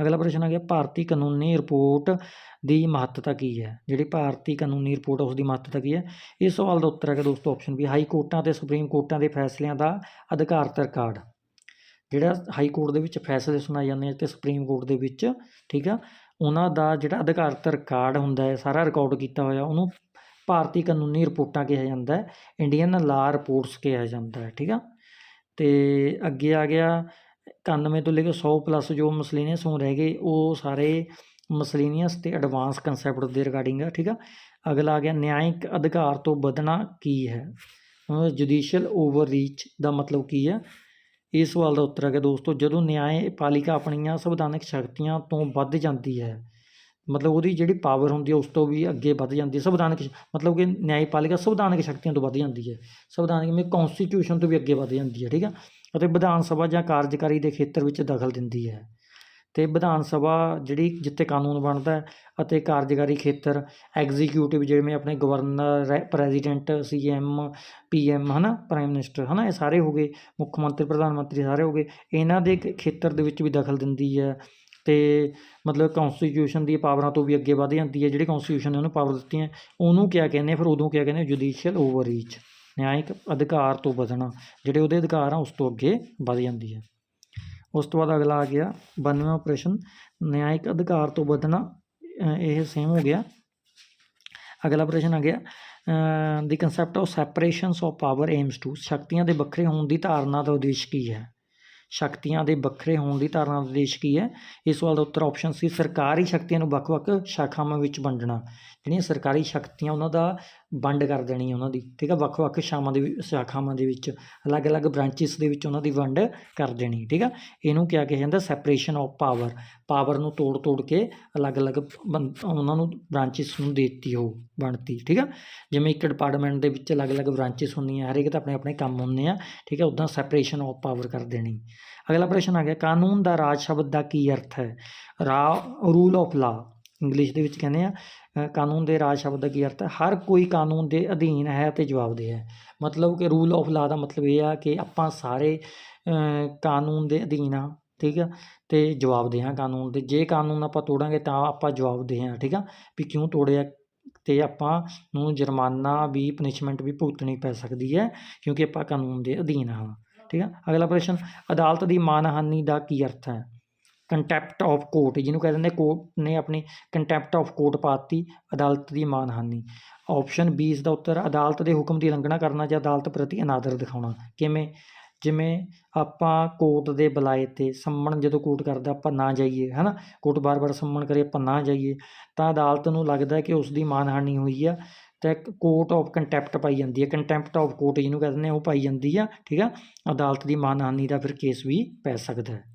ਅਗਲਾ ਪ੍ਰਸ਼ਨ ਆ ਗਿਆ, ਭਾਰਤੀ ਕਾਨੂੰਨੀ ਰਿਪੋਰਟ ਦੀ ਮਹੱਤਤਾ ਕੀ ਹੈ? ਜਿਹੜੀ ਭਾਰਤੀ ਕਾਨੂੰਨੀ ਰਿਪੋਰਟ ਉਸ ਦੀ ਮਹੱਤਤਾ ਕੀ ਹੈ? ਇਸ ਸਵਾਲ ਦਾ ਉੱਤਰ ਹੈਗਾ ਦੋਸਤੋ ਆਪਸ਼ਨ ਵੀ ਹਾਈ ਕੋਰਟਾਂ ਤੇ, ਸੁਪਰੀਮ ਕੋਰਟਾਂ ਦੇ ਫੈਸਲਿਆਂ ਦਾ ਅਧਿਕਾਰਤ ਰਿਕਾਰਡ ਜਿਹੜਾ ਹਾਈ ਕੋਰਟ ਦੇ ਵਿੱਚ ਫੈਸਲੇ ਸੁਣਾਏ ਜਾਂਦੇ ਆ ਤੇ ਸੁਪਰੀਮ ਕੋਰਟ ਦੇ ਵਿੱਚ, ਠੀਕ ਆ? ਉਹਨਾਂ ਦਾ ਜਿਹੜਾ ਅਧਿਕਾਰਤ ਰਿਕਾਰਡ ਹੁੰਦਾ ਹੈ, ਸਾਰਾ ਰਿਕਾਰਡ ਕੀਤਾ ਹੋਇਆ, ਉਹਨੂੰ ਭਾਰਤੀ ਕਾਨੂੰਨੀ ਰਿਪੋਰਟਾਂ ਕਿਹਾ ਜਾਂਦਾ ਹੈ ਇੰਡੀਅਨ ਲਾ ਰਿਪੋਰਟਸ ਕਿਹਾ ਜਾਂਦਾ ਹੈ, ਠੀਕ ਆ? ਤੇ ਅੱਗੇ ਆ ਗਿਆ 91 ਤੋਂ ਲੈ ਕੇ 100 ਪਲੱਸ ਜੋ ਮਸਲੀਨੀਅਸ ਹੋ ਰਹਿ ਗਏ, ਉਹ ਸਾਰੇ ਮਸਲੀਨੀਅਸ ਤੇ ਐਡਵਾਂਸ ਕਨਸੈਪਟ ਦੇ ਰਿਗਾਰਡਿੰਗ ਆ, ਠੀਕ ਆ? ਅਗਲਾ ਆ ਗਿਆ, ਨਿਆਂਇਕ ਅਧਿਕਾਰ ਤੋਂ ਵਧਣਾ ਕੀ ਹੈ? ਜੁਡੀਸ਼ੀਅਲ ਓਵਰਰੀਚ ਦਾ ਮਤਲਬ ਕੀ ਹੈ? ਇਸ ਸਵਾਲ ਦਾ ਉੱਤਰ ਹੈਗਾ ਦੋਸਤੋ, ਜਦੋਂ ਨਿਆਂਪਾਲਿਕਾ ਆਪਣੀਆਂ ਸੰਵਿਧਾਨਕ ਸ਼ਕਤੀਆਂ ਤੋਂ ਵੱਧ ਜਾਂਦੀ ਹੈ, ਮਤਲਬ ਉਹਦੀ ਜਿਹੜੀ ਪਾਵਰ ਹੁੰਦੀ ਹੈ ਉਸ ਤੋਂ ਵੀ ਅੱਗੇ ਵੱਧ ਜਾਂਦੀ ਹੈ। ਸੰਵਿਧਾਨਕ ਸ਼- ਮਤਲਬ ਕਿ ਨਿਆਂਪਾਲਿਕਾ ਸੰਵਿਧਾਨਕ ਸ਼ਕਤੀਆਂ ਤੋਂ ਵੱਧ ਜਾਂਦੀ ਹੈ। ਸੰਵਿਧਾਨਕ ਮੇ ਕਨਸਟੀਟਿਊਸ਼ਨ ਤੋਂ ਵੀ ਅੱਗੇ ਵੱਧ ਜਾਂਦੀ ਹੈ, ਠੀਕ ਹੈ ਅਤੇ ਵਿਧਾਨ ਸਭਾ ਜਾਂ ਕਾਰਜਕਾਰੀ ਦੇ ਖੇਤਰ ਵਿੱਚ ਦਖਲ ਦਿੰਦੀ ਹੈ। ਅਤੇ ਵਿਧਾਨ ਸਭਾ ਜਿਹੜੀ ਜਿੱਥੇ ਕਾਨੂੰਨ ਬਣਦਾ ਅਤੇ ਕਾਰਜਕਾਰੀ ਖੇਤਰ ਐਗਜ਼ੀਕਿਊਟਿਵ ਜਿਵੇਂ ਆਪਣੇ ਗਵਰਨਰ ਰੈ president C M P CM ਹੈ ਨਾ ਪ੍ਰਾਈਮ ਮਿਨਿਸਟਰ ਹੈ ਨਾ ਇਹ ਸਾਰੇ ਹੋ ਗਏ, ਮੁੱਖ ਮੰਤਰੀ, ਪ੍ਰਧਾਨ ਮੰਤਰੀ ਸਾਰੇ ਹੋ ਗਏ, ਇਹਨਾਂ ਦੇ ਖੇਤਰ ਦੇ ਵਿੱਚ ਵੀ ਦਖਲ ਦਿੰਦੀ ਹੈ ਅਤੇ ਮਤਲਬ ਕਨਸਟੀਟਿਊਸ਼ਨ ਦੀ ਪਾਵਰਾਂ ਤੋਂ ਵੀ ਅੱਗੇ ਵਧ ਜਾਂਦੀ ਹੈ, ਜਿਹੜੀ ਕਨਸਟੀਟਿਊਸ਼ਨ ਨੇ ਉਹਨੂੰ ਪਾਵਰ ਦਿੱਤੀਆਂ ਉਹਨੂੰ ਕਿਆ ਕਹਿੰਦੇ ਫਿਰ ਉਦੋਂ ਕਿਆ ਕਹਿੰਦੇ ਜੁਡੀਸ਼ੀਅਲ ਓਵਰਰੀਚ ਨਿਆਇਕ ਅਧਿਕਾਰ ਤੋਂ ਵਧਣਾ, ਜਿਹੜੇ ਉਹਦੇ ਅਧਿਕਾਰ ਆ, ਉਸ ਤੋਂ ਅੱਗੇ ਵਧ ਜਾਂਦੀ ਹੈ। ਉਸ ਤੋਂ ਬਾਅਦ ਅਗਲਾ ਆ ਗਿਆ 92ਵਾਂ ਪ੍ਰਸ਼ਨ ਨਿਆਇਕ ਅਧਿਕਾਰ ਤੋਂ ਵਧਣਾ ਇਹ ਸੇਮ ਹੋ ਗਿਆ। ਅਗਲਾ ਪ੍ਰਸ਼ਨ ਆ ਗਿਆ the concept of separations of power aims to ਸ਼ਕਤੀਆਂ ਦੇ ਵੱਖਰੇ ਹੋਣ ਦੀ ਧਾਰਨਾ ਦਾ ਉਦੇਸ਼ ਕੀ ਹੈ? ਸ਼ਕਤੀਆਂ ਦੇ ਵੱਖਰੇ ਹੋਣ ਦੀ ਧਾਰਨਾ ਦਾ ਉਦੇਸ਼ ਕੀ ਹੈ? ਇਸ ਸਵਾਲ ਦਾ ਉੱਤਰ ਆਪਸ਼ਨ ਸੀ, ਸਰਕਾਰੀ ਸ਼ਕਤੀਆਂ ਨੂੰ ਵੱਖ-ਵੱਖ ਸ਼ਾਖਾਵਾਂ ਵਿੱਚ ਵੰਡਣਾ। ਜਿਹੜੀਆਂ ਸਰਕਾਰੀ ਸ਼ਕਤੀਆਂ, ਉਹਨਾਂ ਦਾ ਵੰਡ ਕਰ ਦੇਣੀ ਉਹਨਾਂ ਦੀ, ਠੀਕ ਹੈ ਵੱਖ-ਵੱਖ ਸ਼ਾਮਾਂ ਦੇ ਸ਼ਾਖਾਵਾਂ ਦੇ ਵਿੱਚ, ਅਲੱਗ-ਅਲੱਗ ਬ੍ਰਾਂਚਿਸ ਦੇ ਵਿੱਚ ਉਹਨਾਂ ਦੀ ਵੰਡ ਕਰ ਦੇਣੀ, ਠੀਕ ਹੈ ਇਹਨੂੰ ਕਿਹਾ ਕਿਹਾ ਜਾਂਦਾ? ਸੈਪਰੇਸ਼ਨ ਆਫ ਪਾਵਰ ਪਾਵਰ ਨੂੰ ਤੋੜ-ਤੋੜ ਕੇ ਅਲੱਗ-ਅਲੱਗ ਬੰ- ਉਹਨਾਂ ਨੂੰ ਬ੍ਰਾਂਚਿਸ ਨੂੰ ਦੇ ਦਿੱਤੀ ਉਹ, ਬਣਤੀ, ਠੀਕ ਆ? ਜਿਵੇਂ ਇੱਕ ਡਿਪਾਰਟਮੈਂਟ ਦੇ ਵਿੱਚ ਅਲੱਗ-ਅਲੱਗ ਬ੍ਰਾਂਚਿਸ ਹੁੰਦੀਆਂ, ਹਰੇਕ ਤਾਂ ਆਪਣੇ-ਆਪਣੇ ਕੰਮ ਹੁੰਦੇ ਆ, ਠੀਕ ਹੈ ਉਦਾਂ ਸੈਪਰੇਸ਼ਨ ਆਫ ਪਾਵਰ ਕਰ ਦੇਣੀ। ਅਗਲਾ ਪ੍ਰਸ਼ਨ ਆ ਗਿਆ, ਕਾਨੂੰਨ ਦਾ ਰਾਜ ਸ਼ਬਦ ਦਾ ਕੀ ਅਰਥ ਹੈ? ਰਾ ਰੂਲ ਆਫ ਲਾ ਇੰਗਲਿਸ਼ ਦੇ ਵਿੱਚ ਕਹਿੰਦੇ ਆ ਕਾਨੂੰਨ ਦੇ ਰਾਜ ਸ਼ਬਦ ਦਾ ਕੀ ਅਰਥ ਹੈ? ਹਰ ਕੋਈ ਕਾਨੂੰਨ ਦੇ ਅਧੀਨ ਹੈ ਤੇ ਜਵਾਬਦੇਹ ਹੈ। ਮਤਲਬ ਕਿ ਰੂਲ ਆਫ ਲਾ ਦਾ ਮਤਲਬ ਇਹ ਆ ਕਿ ਆਪਾਂ ਸਾਰੇ ਕਾਨੂੰਨ ਦੇ ਅਧੀਨ ਆ, ਠੀਕ ਆ? ਤੇ ਜਵਾਬਦੇਹ ਹਾਂ ਕਾਨੂੰਨ ਦੇ। ਜੇ ਕਾਨੂੰਨ ਆਪਾਂ ਤੋੜਾਂਗੇ ਤਾਂ ਆਪਾਂ ਜਵਾਬਦੇਹ ਹਾਂ, ਠੀਕ ਆ? ਵੀ ਕਿਉਂ ਤੋੜਿਆ? ਤੇ ਆਪਾਂ ਨੂੰ ਜੁਰਮਾਨਾ ਵੀ ਪਨਿਸ਼ਮੈਂਟ ਵੀ ਭੁਗਤਣੀ ਪੈ ਸਕਦੀ ਹੈ, ਕਿਉਂਕਿ ਆਪਾਂ ਕਾਨੂੰਨ ਦੇ ਅਧੀਨ ਹਾਂ, ਠੀਕ ਆ? ਅਗਲਾ ਪ੍ਰਸ਼ਨ, ਅਦਾਲਤ ਦੀ ਮਾਨਹਾਨੀ ਦਾ ਕੀ ਅਰਥ ਹੈ? ਕੰਟੈਪਟ ਆਫ ਕੋਰਟ ਜਿਹਨੂੰ ਕਹਿ ਦਿੰਦੇ ਕੋਰਟ ਨੇ ਆਪਣੀ ਕੰਟੈਪਟ ਆਫ ਕੋਰਟ ਪਾਤੀ, ਅਦਾਲਤ ਦੀ ਮਾਨਹਾਨੀ। ਆਪਸ਼ਨ ਬੀ ਇਸ ਦਾ ਉੱਤਰ, ਅਦਾਲਤ ਦੇ ਹੁਕਮ ਦੀ ਉਲੰਘਣਾ ਕਰਨਾ ਜਾਂ ਅਦਾਲਤ ਪ੍ਰਤੀ ਅਨਾਦਰ ਦਿਖਾਉਣਾ। ਕਿਵੇਂ? ਜਿਵੇਂ ਆਪਾਂ ਕੋਰਟ ਦੇ ਬੁਲਾਏ ਤੇ ਸੰਮਣ ਜਦੋਂ ਕੋਰਟ ਕਰਦਾ, ਆਪਾਂ ਨਾ ਜਾਈਏ, ਹਨਾ? ਕੋਰਟ ਬਾਰ-ਬਾਰ ਸੰਮਣ ਕਰੇ, ਆਪਾਂ ਨਾ ਜਾਈਏ, ਤਾਂ ਅਦਾਲਤ ਨੂੰ ਲੱਗਦਾ ਕਿ ਉਸ ਦੀ ਮਾਨਹਾਨੀ ਹੋਈ ਆ ਤੇ ਕੋਰਟ ਆਫ ਕੰਟੈਪਟ ਪਾਈ ਜਾਂਦੀ ਹੈ ਕੰਟੈਂਪਟ ਆਫ ਕੋਰਟ ਜਿਹਨੂੰ ਕਹਿੰਦੇ ਨੇ ਉਹ ਪਾਈ ਜਾਂਦੀ ਆ, ਠੀਕ ਆ? ਅਦਾਲਤ ਦੀ ਮਾਨਹਾਨੀ ਦਾ ਫਿਰ ਕੇਸ ਵੀ ਪੈ ਸਕਦਾ ਹੈ।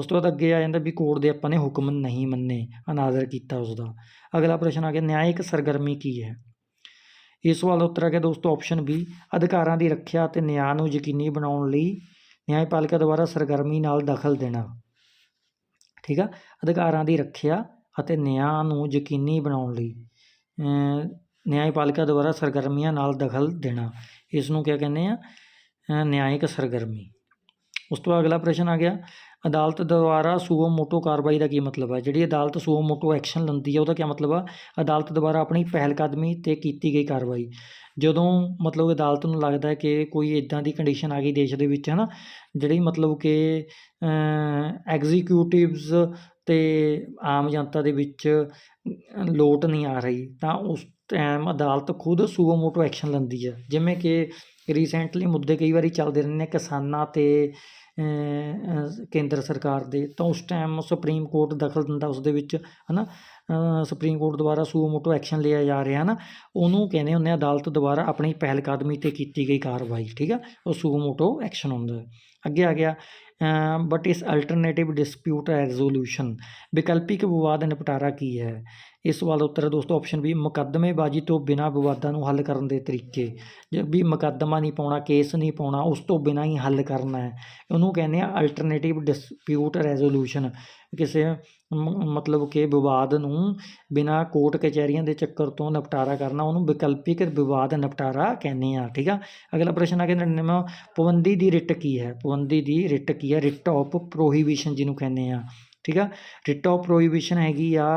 ਉਸ ਤੋਂ ਬਾਅਦ ਅੱਗੇ ਆ ਜਾਂਦਾ ਵੀ ਕੋਰਟ ਦੇ ਆਪਾਂ ਨੇ ਹੁਕਮ ਨਹੀਂ ਮੰਨੇ ਅਨਾਦਰ ਕੀਤਾ ਉਸ ਦਾ ਅਗਲਾ ਪ੍ਰਸ਼ਨ ਆ ਗਿਆ ਨਿਆਇਕ ਸਰਗਰਮੀ ਕੀ ਹੈ? ਇਸ ਸਵਾਲ ਦਾ ਉੱਤਰ ਆ ਗਿਆ ਦੋਸਤੋ ਆਪਸ਼ਨ ਬੀ ਅਧਿਕਾਰਾਂ ਦੀ ਰੱਖਿਆ ਅਤੇ ਨਿਆਂ ਨੂੰ ਯਕੀਨੀ ਬਣਾਉਣ ਲਈ ਨਿਆਂਪਾਲਿਕਾ ਦੁਆਰਾ ਸਰਗਰਮੀ ਨਾਲ ਦਖਲ ਦੇਣਾ। ਠੀਕ ਆ? ਅਧਿਕਾਰਾਂ ਦੀ ਰੱਖਿਆ ਅਤੇ ਨਿਆਂ ਨੂੰ ਯਕੀਨੀ ਬਣਾਉਣ ਲਈ ਅਮ ਨਿਆਂਪਾਲਿਕਾ ਦੁਆਰਾ ਸਰਗਰਮੀਆਂ ਨਾਲ ਦਖਲ ਦੇਣਾ। ਇਸ ਨੂੰ ਕਿਆ ਕਹਿੰਦੇ ਆ? ਅ, ਨਿਆਇਕ ਸਰਗਰਮੀ। ਉਸ ਤੋਂ ਬਾਅਦ ਅਗਲਾ ਪ੍ਰਸ਼ਨ ਆ ਗਿਆ ਅਦਾਲਤ ਦੁਆਰਾ ਸੂਓ ਮੋਟੋ ਕਾਰਵਾਈ ਦਾ ਕੀ ਮਤਲਬ ਹੈ? ਜਿਹੜੀ ਅਦਾਲਤ ਸੂਓ ਮੋਟੋ ਐਕਸ਼ਨ ਲੈਂਦੀ ਹੈ, ਉਹਦਾ ਕੀ ਮਤਲਬ ਆ? ਅਦਾਲਤ ਦੁਆਰਾ ਆਪਣੀ ਪਹਿਲਕਦਮੀ ਤੇ ਕੀਤੀ ਗਈ ਕਾਰਵਾਈ। ਜਦੋਂ ਮਤਲਬ ਅਦਾਲਤ ਨੂੰ ਲੱਗਦਾ ਹੈ ਕਿ ਕੋਈ ਇਦਾਂ ਦੀ ਕੰਡੀਸ਼ਨ ਆ ਗਈ ਦੇਸ਼ ਦੇ ਵਿੱਚ ਹੈ ਨਾ ਜਿਹੜੀ ਮਤਲਬ ਕਿ ਐਗਜ਼ੀਕਿਊਟਿਵਸ ਤੇ ਆਮ ਜਨਤਾ ਦੇ ਵਿੱਚ ਲੋਟ ਨਹੀਂ ਆ ਰਹੀ, ਤਾਂ ਉਸ ਟਾਈਮ ਅਦਾਲਤ ਖੁਦ ਸੂਓ ਮੋਟੋ ਐਕਸ਼ਨ ਲੈਂਦੀ ਹੈ। ਜਿਵੇਂ ਕਿ ਰੀਸੈਂਟਲੀ ਮੁੱਦੇ ਕਈ ਵਾਰੀ ਚੱਲਦੇ ਰਹਿੰਦੇ ਨੇ ਕਿਸਾਨਾਂ ਤੇ ਕੇਂਦਰ ਸਰਕਾਰ ਦੇ ਤਾਂ ਉਸ ਟਾਈਮ ਸੁਪਰੀਮ ਕੋਰਟ ਦਖਲ ਦਿੰਦਾ ਉਸ ਦੇ ਵਿੱਚ ਹਨਾ? ਅ, ਸੁਪਰੀਮ ਕੋਰਟ ਦੁਆਰਾ ਸੂਓ ਮੋਟੋ ਐਕਸ਼ਨ ਲਿਆ ਜਾ ਰਿਹਾ ਨਾ ਉਹਨੂੰ ਕਹਿੰਦੇ ਹੁੰਦੇ ਆ ਅਦਾਲਤ ਦੁਆਰਾ ਆਪਣੀ ਪਹਿਲ ਕਦਮੀ ਤੇ ਕੀਤੀ ਗਈ ਕਾਰਵਾਈ ਠੀਕ ਆ? ਉਹ ਸੂਓ ਮੋਟੋ ਐਕਸ਼ਨ ਹੁੰਦਾ ਅੱਗੇ ਆ ਗਿਆ ਬਟ ਇਸ ਅਲਟਰਨੇਟਿਵ ਡਿਸਪਿਊਟ ਰੈਜ਼ੋਲੂਸ਼ਨ ਵਿਕਲਪਿਕ ਵਿਵਾਦ ਨਿਪਟਾਰਾ ਕੀ ਹੈ? ਇਸ ਸਵਾਲ ਦਾ ਉੱਤਰ ਹੈ ਦੋਸਤੋ ਆਪਸ਼ਨ ਬੀ ਮੁਕੱਦਮੇਬਾਜ਼ੀ ਤੋਂ ਬਿਨਾਂ ਵਿਵਾਦਾਂ ਨੂੰ ਹੱਲ ਕਰਨ ਦੇ ਤਰੀਕੇ। ਜੇ ਵੀ ਮੁਕੱਦਮਾ ਨਹੀਂ ਪਾਉਣਾ, ਕੇਸ ਨਹੀਂ ਪਾਉਣਾ, ਉਸ ਤੋਂ ਬਿਨਾਂ ਹੀ ਹੱਲ ਕਰਨਾ ਹੈ। ਉਹਨੂੰ ਕਹਿੰਦੇ ਆ ਅਲਟਰਨੇਟਿਵ ਡਿਸਪਿਊਟ ਰੈਜ਼ੋਲੂਸ਼ਨ ਕਿਸੇ ਮਤਲਬ ਕਿ ਵਿਵਾਦ ਨੂੰ ਬਿਨਾਂ ਕੋਰਟ ਕਚਹਿਰੀਆਂ ਦੇ ਚੱਕਰ ਤੋਂ ਨਿਪਟਾਰਾ ਕਰਨਾ, ਉਹਨੂੰ ਵਿਕਲਪਿਕ ਵਿਵਾਦ ਨਿਪਟਾਰਾ ਕਹਿੰਦੇ ਆ, ਠੀਕ ਆ? ਅਗਲਾ ਪ੍ਰਸ਼ਨ ਆ ਗਿਆ 99ਵਾਂ ਪਾਬੰਦੀ ਦੀ ਰਿਟ ਕੀ ਹੈ? ਪਾਬੰਦੀ ਦੀ ਰਿਟ ਕੀ ਹੈ? ਰਿਟ ਆਫ ਪ੍ਰੋਹੀਬਿਸ਼ਨ ਜਿਹਨੂੰ ਕਹਿੰਦੇ ਆ। ਠੀਕ ਆ? ਰਿਟ ਆਫ ਪ੍ਰੋਹੀਬਿਸ਼ਨ ਹੈਗੀ ਆ।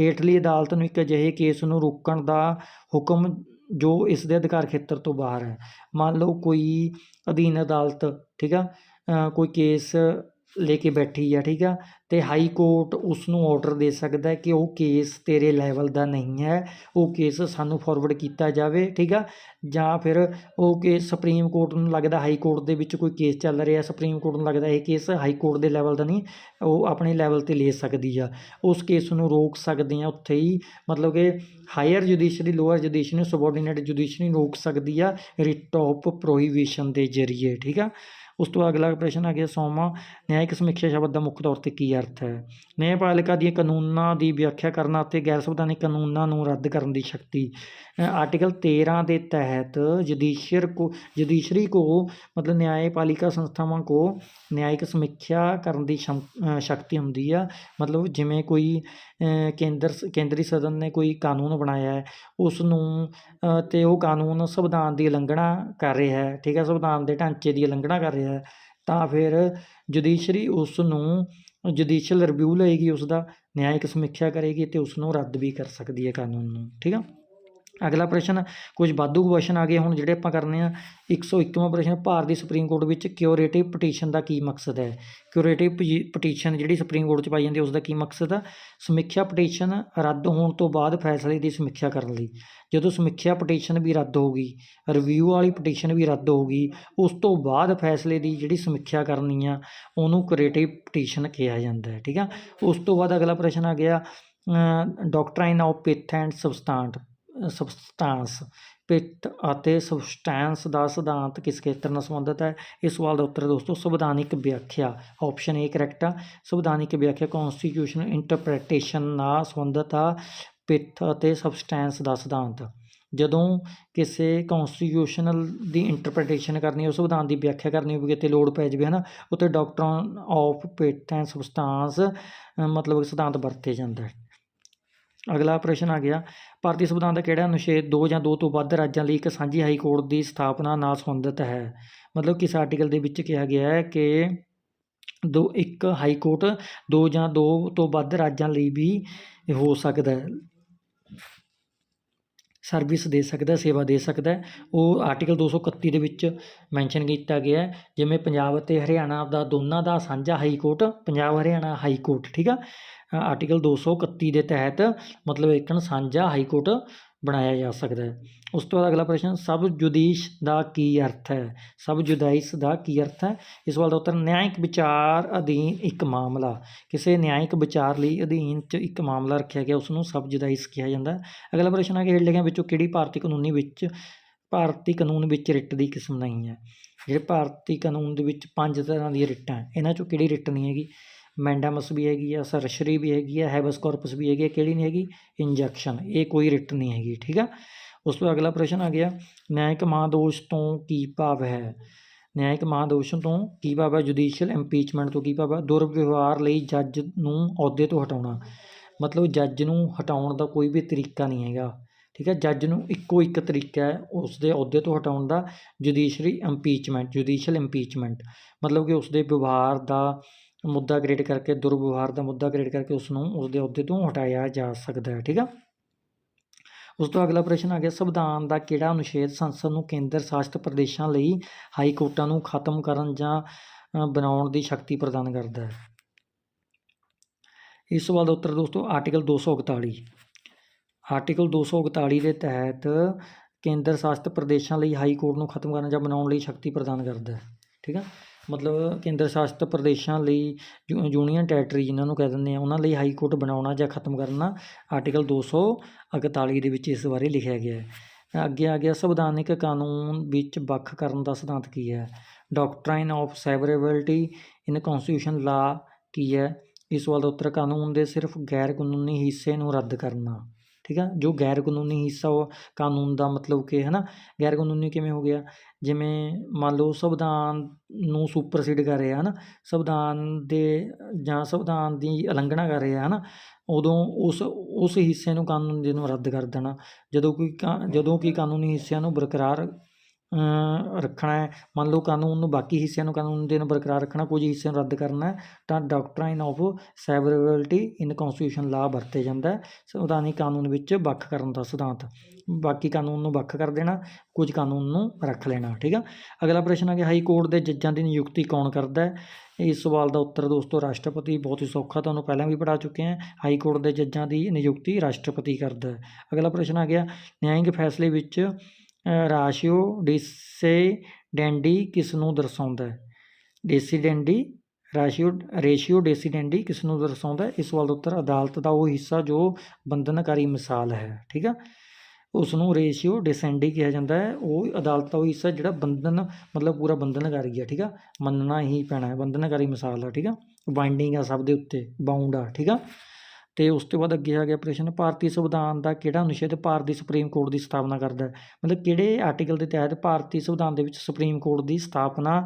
ਹੇਠਲੀ ਅਦਾਲਤ ਨੂੰ ਇੱਕ ਅਜਿਹੇ ਕੇਸ ਨੂੰ ਰੋਕਣ ਦਾ ਹੁਕਮ ਜੋ ਇਸ ਦੇ ਅਧਿਕਾਰ ਖੇਤਰ ਤੋਂ ਬਾਹਰ ਹੈ। ਮੰਨ ਲਓ ਕੋਈ ਅਧੀਨ ਅਦਾਲਤ, ਠੀਕ ਆ? ਕੋਈ ਕੇਸ ਲੈ ਕੇ ਬੈਠੀ ਆ, ਠੀਕ ਆ? ਤੇ ਹਾਈ ਕੋਰਟ ਉਸ ਨੂੰ ਆਰਡਰ ਦੇ ਸਕਦਾ ਕਿ ਉਹ ਕੇਸ ਤੇਰੇ ਲੈਵਲ ਦਾ ਨਹੀਂ ਹੈ, ਉਹ ਕੇਸ ਸਾਨੂੰ ਫਾਰਵਰਡ ਕੀਤਾ ਜਾਵੇ, ਠੀਕ ਆ? ਜਾਂ ਫਿਰ ਉਹ ਕੇਸ ਸੁਪਰੀਮ ਕੋਰਟ ਨੂੰ ਲੱਗਦਾ ਹਾਈ ਕੋਰਟ ਦੇ ਵਿੱਚ ਕੋਈ ਕੇਸ ਚੱਲ ਰਿਹਾ, ਸੁਪਰੀਮ ਕੋਰਟ ਨੂੰ ਲੱਗਦਾ ਇਹ ਕੇਸ ਹਾਈ ਕੋਰਟ ਦੇ ਲੈਵਲ ਦਾ ਨਹੀਂ, ਉਹ ਆਪਣੇ ਲੈਵਲ ਤੇ ਲੈ ਸਕਦੀ ਆ। ਉਸ ਕੇਸ ਨੂੰ ਰੋਕ ਸਕਦੇ ਆ, ਉੱਥੇ ਹੀ ਮਤਲਬ ਕਿ higher judiciary lower judiciary subordinate judiciary ਰੋਕ ਸਕਦੀ ਆ ਰਿਟ ਆਫ ਪ੍ਰੋਹੀਬਿਸ਼ਨ ਦੇ ਜ਼ਰੀਏ, ਠੀਕ ਆ? ਉਸ ਤੋਂ ਅਗਲਾ ਪ੍ਰਸ਼ਨ ਆ ਗਿਆ ਸੋਮਾ ਨਿਆਇਕ ਸਮੀਖਿਆ ਸ਼ਬਦ ਦਾ ਮੁੱਖ ਤੌਰ ਤੇ ਕੀ ਅਰਥ ਹੈ? ਨਿਆਂਪਾਲਿਕਾ ਦੀਆਂ ਕਾਨੂੰਨਾਂ ਦੀ ਵਿਆਖਿਆ ਕਰਨਾ ਅਤੇ ਗੈਰ ਸੰਵਿਧਾਨਿਕ ਕਾਨੂੰਨਾਂ ਨੂੰ ਰੱਦ ਕਰਨ ਦੀ ਸ਼ਕਤੀ। ਆਰਟੀਕਲ 13 ਦੇ ਤਹਿਤ ਜੁਡੀਸ਼ੀਅਰ ਕੋ, ਜੁਡੀਸ਼ਰੀ ਕੋ ਮਤਲਬ ਨਿਆਂਪਾਲਿਕਾ ਸੰਸਥਾਵਾਂ ਕੋ ਨਿਆਇਕ ਸਮੀਖਿਆ ਕਰਨ ਦੀ ਸ਼ਮ- ਸ਼ਕਤੀ ਹੁੰਦੀ ਆ। ਮਤਲਬ ਜਿਵੇਂ ਕੋਈ ਕੇਂਦਰ ਸ- ਕੇਂਦਰੀ ਸਦਨ ਨੇ ਕੋਈ ਕਾਨੂੰਨ ਬਣਾਇਆ ਹੈ ਉਸ ਨੂੰ ਅਤੇ ਉਹ ਕਾਨੂੰਨ ਸੰਵਿਧਾਨ ਦੀ ਉਲੰਘਣਾ ਕਰ ਰਿਹਾ ਹੈ, ਠੀਕ ਹੈ, ਸੰਵਿਧਾਨ ਦੇ ਢਾਂਚੇ ਦੀ ਉਲੰਘਣਾ ਕਰ ਰਿਹਾ ਹੈ, ਤਾਂ ਫਿਰ ਜੁਡੀਸ਼ਰੀ ਉਸ ਨੂੰ ਜੁਡੀਸ਼ੀਅਲ ਰਿਵਿਊ ਲਏਗੀ ਉਸ ਦਾ ਨਿਆਇਕ ਸਮੀਖਿਆ ਕਰੇਗੀ ਅਤੇ ਉਸ ਨੂੰ ਰੱਦ ਵੀ ਕਰ ਸਕਦੀ ਹੈ ਕਾਨੂੰਨ ਨੂੰ, ਠੀਕ ਆ? ਅਗਲਾ ਪ੍ਰਸ਼ਨ, ਕੁਝ ਵਾਧੂ ਕੁਐਸਚਨ ਆ ਗਏ, ਹੁਣ ਜਿਹੜੇ ਆਪਾਂ ਕਰਨੇ ਆ 101ਵਾਂ ਪ੍ਰਸ਼ਨ, ਭਾਰਤ ਦੀ ਸੁਪਰੀਮ ਕੋਰਟ ਵਿੱਚ ਕਿਉਰੇਟਿਵ ਪਟੀਸ਼ਨ ਦਾ ਕੀ ਮਕਸਦ ਹੈ? ਕਿਉਰੇਟਿਵ ਪਟੀਸ਼ਨ ਜਿਹੜੀ ਸੁਪਰੀਮ ਕੋਰਟ 'ਚ ਪਾਈ ਜਾਂਦੀ ਹੈ ਉਸ ਦਾ ਕੀ ਮਕਸਦ ਆ? ਸਮੀਖਿਆ ਪਟੀਸ਼ਨ ਰੱਦ ਹੋਣ ਤੋਂ ਬਾਅਦ ਫੈਸਲੇ ਦੀ ਸਮੀਖਿਆ ਕਰਨ ਲਈ। ਜਦੋਂ ਸਮੀਖਿਆ ਪਟੀਸ਼ਨ ਵੀ ਰੱਦ ਹੋ ਗਈ ਰਿਵਿਊ ਵਾਲੀ ਪਟੀਸ਼ਨ ਵੀ ਰੱਦ ਹੋ ਗਈ ਉਸ ਤੋਂ ਬਾਅਦ ਫੈਸਲੇ ਦੀ ਜਿਹੜੀ ਸਮੀਖਿਆ ਕਰਨੀ ਆ, ਉਹਨੂੰ ਕਿਉਰੇਟਿਵ ਪਟੀਸ਼ਨ ਕਿਹਾ ਜਾਂਦਾ ਹੈ, ਠੀਕ ਆ? ਉਸ ਤੋਂ ਬਾਅਦ ਅਗਲਾ ਪ੍ਰਸ਼ਨ ਆ ਗਿਆ doctrine of pith and substant substance pith ਅਤੇ ਸਬਸਟੈਂਸ ਦਾ ਸਿਧਾਂਤ ਕਿਸ ਖੇਤਰ ਨਾਲ ਸੰਬੰਧਿਤ ਹੈ? ਇਸ ਸਵਾਲ ਦਾ ਉੱਤਰ ਦੋਸਤੋ, ਸੰਵਿਧਾਨਿਕ ਵਿਆਖਿਆ ਆਪਸ਼ਨ ਏ ਕਰੈਕਟ ਆ। ਸੰਵਿਧਾਨਿਕ ਵਿਆਖਿਆ ਕਨਸਟੀਟਿਊਸ਼ਨ ਇੰਟਰਪ੍ਰੀਟੇਸ਼ਨ ਨਾਲ ਸੰਬੰਧਿਤ ਆ ਪਿੱਠ ਅਤੇ ਸਬਸਟੈਂਸ ਦਾ ਸਿਧਾਂਤ। ਜਦੋਂ ਕਿਸੇ ਕਨਸਟੀਟਿਊਸ਼ਨਲ ਦੀ ਇੰਟਰਪ੍ਰੀਟੇਸ਼ਨ ਕਰਨੀ ਹੈ ਸੰਵਿਧਾਨ ਦੀ ਵਿਆਖਿਆ ਕਰਨੀ ਹੋਵੇ ਤੇ ਲੋੜ ਪੈ ਜਾਵੇ, ਹਨਾ ਉੱਤੇ doctrine of pith and substance ਮਤਲਬ ਸਿਧਾਂਤ ਵਰਤੇ ਜਾਂਦਾ ਹੈ। ਅਗਲਾ ਪ੍ਰਸ਼ਨ ਆ ਗਿਆ, ਭਾਰਤੀ ਸੰਵਿਧਾਨ ਦਾ ਕਿਹੜਾ ਅਨੁਛੇਦ 2 ਜਾਂ 2 ਤੋਂ ਵੱਧ ਰਾਜਾਂ ਲਈ ਇੱਕ ਸਾਂਝੀ ਹਾਈ ਕੋਰਟ ਦੀ ਸਥਾਪਨਾ ਨਾਲ ਸੰਬੰਧਿਤ ਹੈ? ਮਤਲਬ ਕਿਸ ਆਰਟੀਕਲ ਦੇ ਵਿੱਚ ਕਿਹਾ ਗਿਆ ਹੈ ਕਿ ਦੋ, ਇੱਕ ਹਾਈ ਕੋਰਟ ਦੋ ਜਾਂ ਦੋ ਤੋਂ ਵੱਧ ਰਾਜਾਂ ਲਈ ਵੀ ਹੋ ਸਕਦਾ ਹੈ। ਸਰਵਿਸ ਦੇ ਸਕਦਾ, ਸੇਵਾ ਦੇ ਸਕਦਾ ਉਹ ਆਰਟੀਕਲ 231 ਦੇ ਵਿੱਚ ਮੈਂਸ਼ਨ ਕੀਤਾ ਗਿਆ ਜਿਵੇਂ ਪੰਜਾਬ ਅਤੇ ਹਰਿਆਣਾ ਦਾ ਦੋਨਾਂ ਦਾ ਸਾਂਝਾ high court Punjab Haryana high court, ਠੀਕ ਆ? ਆਰਟੀਕਲ 231 ਦੇ ਤਹਿਤ ਮਤਲਬ ਇੱਕ ਸਾਂਝਾ ਹਾਈ ਕੋਰਟ ਬਣਾਇਆ ਜਾ ਸਕਦਾ ਹੈ। ਉਸ ਤੋਂ ਬਾਅਦ ਅਗਲਾ ਪ੍ਰਸ਼ਨ ਸਬ ਜੁਦੀਸ਼ ਦਾ ਕੀ ਅਰਥ ਹੈ? ਸਬ ਜੁਦਾਇਸ਼ ਦਾ ਕੀ ਅਰਥ ਹੈ? ਇਸ ਸਵਾਲ ਦਾ ਉੱਤਰ, ਨਿਆਂਇਕ ਵਿਚਾਰ ਅਧੀਨ ਇੱਕ ਮਾਮਲਾ। ਕਿਸੇ ਨਿਆਇਕ ਵਿਚਾਰ ਲਈ ਅਧੀਨ 'ਚ ਇੱਕ ਮਾਮਲਾ ਰੱਖਿਆ ਗਿਆ ਉਸ ਨੂੰ ਸਬ ਜੁਦਾਇਸ ਕਿਹਾ ਜਾਂਦਾ ਹੈ। ਅਗਲਾ ਪ੍ਰਸ਼ਨ ਹੈ ਕਿ ਹੇਠ ਲਿਖਿਆਂ, ਵਿੱਚੋਂ ਕਿਹੜੀ ਭਾਰਤੀ ਕਾਨੂੰਨੀ ਵਿੱਚ, ਭਾਰਤੀ ਕਾਨੂੰਨ ਵਿੱਚ ਰਿਟ ਦੀ ਕਿਸਮ ਨਹੀਂ ਹੈ? ਜਿਹੜੇ ਭਾਰਤੀ ਕਾਨੂੰਨ ਦੇ ਵਿੱਚ ਪੰਜ ਤਰ੍ਹਾਂ ਦੀਆਂ ਰਿਟਾਂ, ਇਹਨਾਂ 'ਚੋਂ ਕਿਹੜੀ ਰਿਟ ਨਹੀਂ ਹੈਗੀ? ਮੈਂਡਾਮਸ ਵੀ ਹੈਗੀ ਆ ਸਰਸ਼ਰੀ ਵੀ ਹੈਗੀ ਆ, ਹੈਬਸ ਕਾਰਪਸ ਵੀ ਹੈਗੀ ਆ, ਕਿਹੜੀ ਨਹੀਂ ਹੈਗੀ? ਇੰਜੈਕਸ਼ਨ, ਇਹ ਕੋਈ ਰਿਟ ਨਹੀਂ ਹੈਗੀ, ਠੀਕ ਆ? ਉਸ ਤੋਂ ਅਗਲਾ ਪ੍ਰਸ਼ਨ ਆ ਗਿਆ, ਨਿਆਇਕ ਮਹਾਦੋਸ਼ ਤੋਂ ਕੀ ਭਾਵ ਹੈ? ਨਿਆਇਕ ਮਹਾਦੋਸ਼ ਤੋਂ ਕੀ ਭਾਵ ਹੈ? ਜੁਡੀਸ਼ੀਅਲ ਇੰਪੀਚਮੈਂਟ ਤੋਂ ਕੀ ਭਾਵ ਹੈ? ਦੁਰਵਿਵਹਾਰ ਲਈ ਜੱਜ ਨੂੰ ਅਹੁਦੇ ਤੋਂ ਹਟਾਉਣਾ। ਮਤਲਬ ਜੱਜ ਨੂੰ ਹਟਾਉਣ ਦਾ ਕੋਈ ਵੀ ਤਰੀਕਾ ਨਹੀਂ ਹੈਗਾ, ਠੀਕ ਹੈ ਜੱਜ ਨੂੰ ਇੱਕੋ ਇੱਕ ਤਰੀਕਾ ਹੈ ਉਸ ਦੇ ਅਹੁਦੇ ਤੋਂ ਹਟਾਉਣ ਦਾ, ਜੁਡੀਸ਼ਰੀ ਇੰਪੀਚਮੈਂਟ ਜੁਡੀਸ਼ੀਅਲ ਇੰਪੀਚਮੈਂਟ ਮਤਲਬ ਕਿ ਉਸ ਦੇ ਵਿਵਹਾਰ ਦਾ ਮੁੱਦਾ ਕ੍ਰੀਏਟ ਕਰਕੇ, ਦੁਰਵਿਵਹਾਰ ਦਾ ਮੁੱਦਾ ਕ੍ਰੀਏਟ ਕਰਕੇ ਉਸ ਨੂੰ ਉਸ ਦੇ ਅਹੁਦੇ ਤੋਂ ਹਟਾਇਆ ਜਾ ਸਕਦਾ ਹੈ, ਠੀਕ ਆ? ਉਸ ਤੋਂ ਅਗਲਾ ਪ੍ਰਸ਼ਨ ਆ ਗਿਆ, ਸੰਵਿਧਾਨ ਦਾ ਕਿਹੜਾ ਅਨੁਛੇਦ ਸੰਸਦ ਨੂੰ ਕੇਂਦਰ ਸ਼ਾਸਿਤ ਪ੍ਰਦੇਸ਼ਾਂ ਲਈ ਹਾਈ ਕੋਰਟਾਂ ਨੂੰ ਖਤਮ ਕਰਨ ਜਾਂ ਬਣਾਉਣ ਦੀ ਸ਼ਕਤੀ ਪ੍ਰਦਾਨ ਕਰਦਾ ਹੈ? ਇਸ ਸਵਾਲ ਦਾ ਉੱਤਰ ਦੋਸਤੋ ਆਰਟੀਕਲ 241 ਆਰਟੀਕਲ 241 ਦੇ ਤਹਿਤ ਕੇਂਦਰ ਸ਼ਾਸਿਤ ਪ੍ਰਦੇਸ਼ਾਂ ਲਈ ਹਾਈ ਕੋਰਟ ਨੂੰ ਖਤਮ ਕਰਨ ਜਾਂ ਬਣਾਉਣ ਲਈ ਸ਼ਕਤੀ ਪ੍ਰਦਾਨ ਕਰਦਾ ਹੈ, ਠੀਕ ਹੈ ਮਤਲਬ ਕੇਂਦਰ ਸ਼ਾਸਿਤ ਪ੍ਰਦੇਸ਼ਾਂ ਲਈ ਯੂ- ਯੂਨੀਅਨ ਟੈਰੀਟਰੀ ਜਿਨ੍ਹਾਂ ਨੂੰ ਕਹਿ ਦਿੰਦੇ ਆ, ਉਹਨਾਂ ਲਈ ਹਾਈ ਕੋਰਟ ਬਣਾਉਣਾ ਜਾਂ ਖਤਮ ਕਰਨਾ ਆਰਟੀਕਲ 241 ਦੇ ਵਿੱਚ ਇਸ ਬਾਰੇ ਲਿਖਿਆ ਗਿਆ ਹੈ। ਅੱਗੇ ਆ ਗਿਆ, ਸੰਵਿਧਾਨਿਕ ਕਾਨੂੰਨ ਵਿੱਚ ਵੱਖ ਕਰਨ ਦਾ ਸਿਧਾਂਤ ਕੀ ਹੈ? ਡਾਕਟਰਾਈਨ ਆਫ ਸੈਵਰੇਬਿਲਟੀ ਇਨ ਕਨਸਟੀਟਿਊਸ਼ਨ ਲਾ ਕੀ ਹੈ? ਇਸ ਸਵਾਲ ਦਾ ਉੱਤਰ ਕਾਨੂੰਨ ਦੇ ਸਿਰਫ ਗੈਰ ਕਾਨੂੰਨੀ ਹਿੱਸੇ ਨੂੰ ਰੱਦ ਕਰਨਾ। ਠੀਕ ਆ ਜੋ ਗੈਰ ਕਾਨੂੰਨੀ ਹਿੱਸਾ ਉਹ ਕਾਨੂੰਨ ਦਾ ਮਤਲਬ ਕਿ ਹੈ ਨਾ ਗੈਰ ਕਾਨੂੰਨੀ ਕਿਵੇਂ ਹੋ ਗਿਆ ਜਿਵੇਂ ਮੰਨ ਲਓ ਸੰਵਿਧਾਨ ਨੂੰ ਸੁਪਰਸੀਡ ਕਰ ਰਿਹਾ ਹੈ ਨਾ ਸੰਵਿਧਾਨ ਦੇ ਜਾਂ ਸੰਵਿਧਾਨ ਦੀ ਉਲੰਘਣਾ ਕਰ ਰਿਹਾ ਹੈ ਨਾ ਉਦੋਂ ਉਸ ਉਸ ਹਿੱਸੇ ਨੂੰ ਕਾਨੂੰਨ ਦੇ ਨੂੰ ਰੱਦ ਕਰ ਦੇਣਾ ਜਦੋਂ ਕੋਈ ਕਾ- ਜਦੋਂ ਕਿ ਕਾਨੂੰਨੀ ਹਿੱਸਿਆਂ ਨੂੰ ਬਰਕਰਾਰ ਰੱਖਣਾ ਹੈ। ਮੰਨ ਲਓ ਕਾਨੂੰਨ ਨੂੰ ਬਾਕੀ ਹਿੱਸਿਆਂ ਨੂੰ ਕਾਨੂੰਨ ਦੇ ਨੂੰ ਬਰਕਰਾਰ ਰੱਖਣਾ, ਕੁਝ ਹਿੱਸਿਆਂ ਨੂੰ ਰੱਦ ਕਰਨਾ ਤਾਂ ਡਾਕਟਰਾਈਨ ਆਫ ਸੈਵਰੇਬਿਲਟੀ ਇਨ ਕਨਸਟੀਟਿਊਸ਼ਨ ਲਾ ਵਰਤੇ ਜਾਂਦਾ ਹੈ। ਸੰਵਿਧਾਨਿਕ ਕਾਨੂੰਨ ਵਿੱਚ ਵੱਖ ਕਰਨ ਦਾ ਸਿਧਾਂਤ। ਬਾਕੀ ਕਾਨੂੰਨ ਨੂੰ ਵੱਖ ਕਰ ਦੇਣਾ, ਕੁਝ ਕਾਨੂੰਨ ਨੂੰ ਰੱਖ ਲੈਣਾ, ਠੀਕ ਆ? ਅਗਲਾ ਪ੍ਰਸ਼ਨ ਆ ਗਿਆ ਹਾਈ ਕੋਰਟ ਦੇ ਜੱਜਾਂ ਦੀ ਨਿਯੁਕਤੀ ਕੌਣ ਕਰਦਾ ਹੈ? ਇਸ ਸਵਾਲ ਦਾ ਉੱਤਰ ਦੋਸਤੋ, ਰਾਸ਼ਟਰਪਤੀ, ਬਹੁਤ ਹੀ ਸੌਖਾ, ਤੁਹਾਨੂੰ ਪਹਿਲਾਂ ਵੀ ਪੜ੍ਹਾ ਚੁੱਕੇ ਹਾਂ। ਹਾਈ ਕੋਰਟ ਦੇ ਜੱਜਾਂ ਦੀ ਨਿਯੁਕਤੀ ਰਾਸ਼ਟਰਪਤੀ ਕਰਦਾ ਹੈ। ਅਗਲਾ ਪ੍ਰਸ਼ਨ ਆ ਗਿਆ ਨਿਆਂਇਕ ਫੈਸਲੇ ਵਿੱਚ ਰਾਸ਼ੀਓ ਡੈਂਡੀ ਕਿਸ ਨੂੰ ਦਰਸਾਉਂਦਾ ਹੈ? ਡੈਂਡੀ ਰਾਸ਼ੀਓ, ਰੇਸ਼ੀਓ ਡੈਂਡੀ ਕਿਸ ਨੂੰ ਦਰਸਾਉਂਦਾ ਹੈ? ਇਸ ਸਵਾਲ ਦਾ ਉੱਤਰ, ਅਦਾਲਤ ਦਾ ਉਹ ਹਿੱਸਾ ਜੋ ਬੰਧਨਕਾਰੀ ਮਿਸਾਲ ਹੈ, ਠੀਕ ਆ? ਉਸ ਨੂੰ ਰੇਸ਼ੀਓ ਡਿਸੈਂਡੀ ਕਿਹਾ ਜਾਂਦਾ ਹੈ। ਉਹ ਅਦਾਲਤ ਦਾ ਉਹ ਹਿੱਸਾ ਜਿਹੜਾ ਬੰਧਨ, ਮਤਲਬ ਪੂਰਾ ਬੰਧਨਕਾਰੀ ਹੈ, ਠੀਕ ਆ? ਮੰਨਣਾ ਹੀ ਪੈਣਾ ਹੈ, ਬੰਧਨਕਾਰੀ ਮਿਸਾਲ ਆ, ਠੀਕ ਆ? ਬਾਈਂਡਿੰਗ ਆ ਸਭ ਦੇ ਉੱਤੇ ਬਾਉਂਡ ਆ, ਠੀਕ ਆ? ਤੇ ਉਸ ਤੋਂ ਬਾਅਦ ਅੱਗੇ ਆ ਗਿਆ ਪ੍ਰਸ਼ਨ, ਭਾਰਤੀ ਸੰਵਿਧਾਨ ਦਾ ਕਿਹੜਾ ਅਨੁਛੇਦ ਦੀ ਸੁਪਰੀਮ ਕੋਰਟ ਦੀ ਸਥਾਪਨਾ ਕਰਦਾ ਹੈ? ਮਤਲਬ ਕਿਹੜੇ ਆਰਟੀਕਲ ਦੇ ਤਹਿਤ ਭਾਰਤੀ ਸੰਵਿਧਾਨ ਦੇ ਵਿੱਚ ਸੁਪਰੀਮ ਕੋਰਟ ਦੀ ਸਥਾਪਨਾ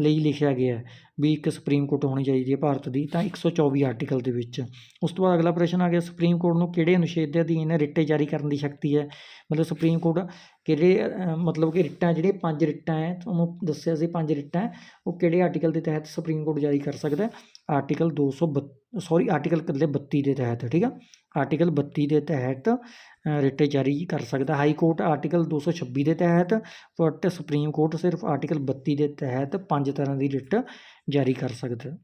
ਲਈ ਲਿਖਿਆ ਗਿਆ ਹੈ? ਵੀ ਇੱਕ ਸੁਪਰੀਮ ਕੋਰਟ ਹੋਣੀ ਚਾਹੀਦੀ ਹੈ ਭਾਰਤ ਦੀ, ਤਾਂ 124 ਆਰਟੀਕਲ ਦੇ ਵਿੱਚ। ਉਸ ਤੋਂ ਬਾਅਦ ਅਗਲਾ ਪ੍ਰਸ਼ਨ ਆ ਗਿਆ, ਸੁਪਰੀਮ ਕੋਰਟ ਨੂੰ ਕਿਹੜੇ ਅਨੁਛੇਦ ਦੇ ਅਧੀਨ ਰਿਟੇ ਜਾਰੀ ਕਰਨ ਦੀ ਸ਼ਕਤੀ ਹੈ? ਮਤਲਬ ਸੁਪਰੀਮ ਕੋਰਟ ਕਿਹੜੇ ਮਤਲਬ ਕਿ ਰਿਟਾਂ ਜਿਹੜੇ ਪੰਜ ਰਿਟਾਂ ਹੈ, ਤੁਹਾਨੂੰ ਦੱਸਿਆ ਸੀ ਪੰਜ ਰਿਟਾਂ, ਉਹ ਕਿਹੜੇ ਆਰਟੀਕਲ ਦੇ ਤਹਿਤ ਸੁਪਰੀਮ ਕੋਰਟ ਜਾਰੀ ਕਰ ਸਕਦਾ ਆਰਟੀਕਲ 232 ਸੌਰੀ, ਆਰਟੀਕਲ ਇਕੱਲੇ 32 ਦੇ ਤਹਿਤ, ਠੀਕ ਆ? ਆਰਟੀਕਲ 32 ਦੇ ਤਹਿਤ ਰਿਟ ਜਾਰੀ ਕਰ ਸਕਦਾ। ਹਾਈ ਕੋਰਟ ਆਰਟੀਕਲ 226 ਦੇ ਤਹਿਤ ਬਟ ਸੁਪਰੀਮ ਕੋਰਟ ਸਿਰਫ ਆਰਟੀਕਲ 32 ਦੇ ਤਹਿਤ ਪੰਜ ਤਰ੍ਹਾਂ ਦੀ ਰਿਟ ਜਾਰੀ ਕਰ ਸਕਦਾ।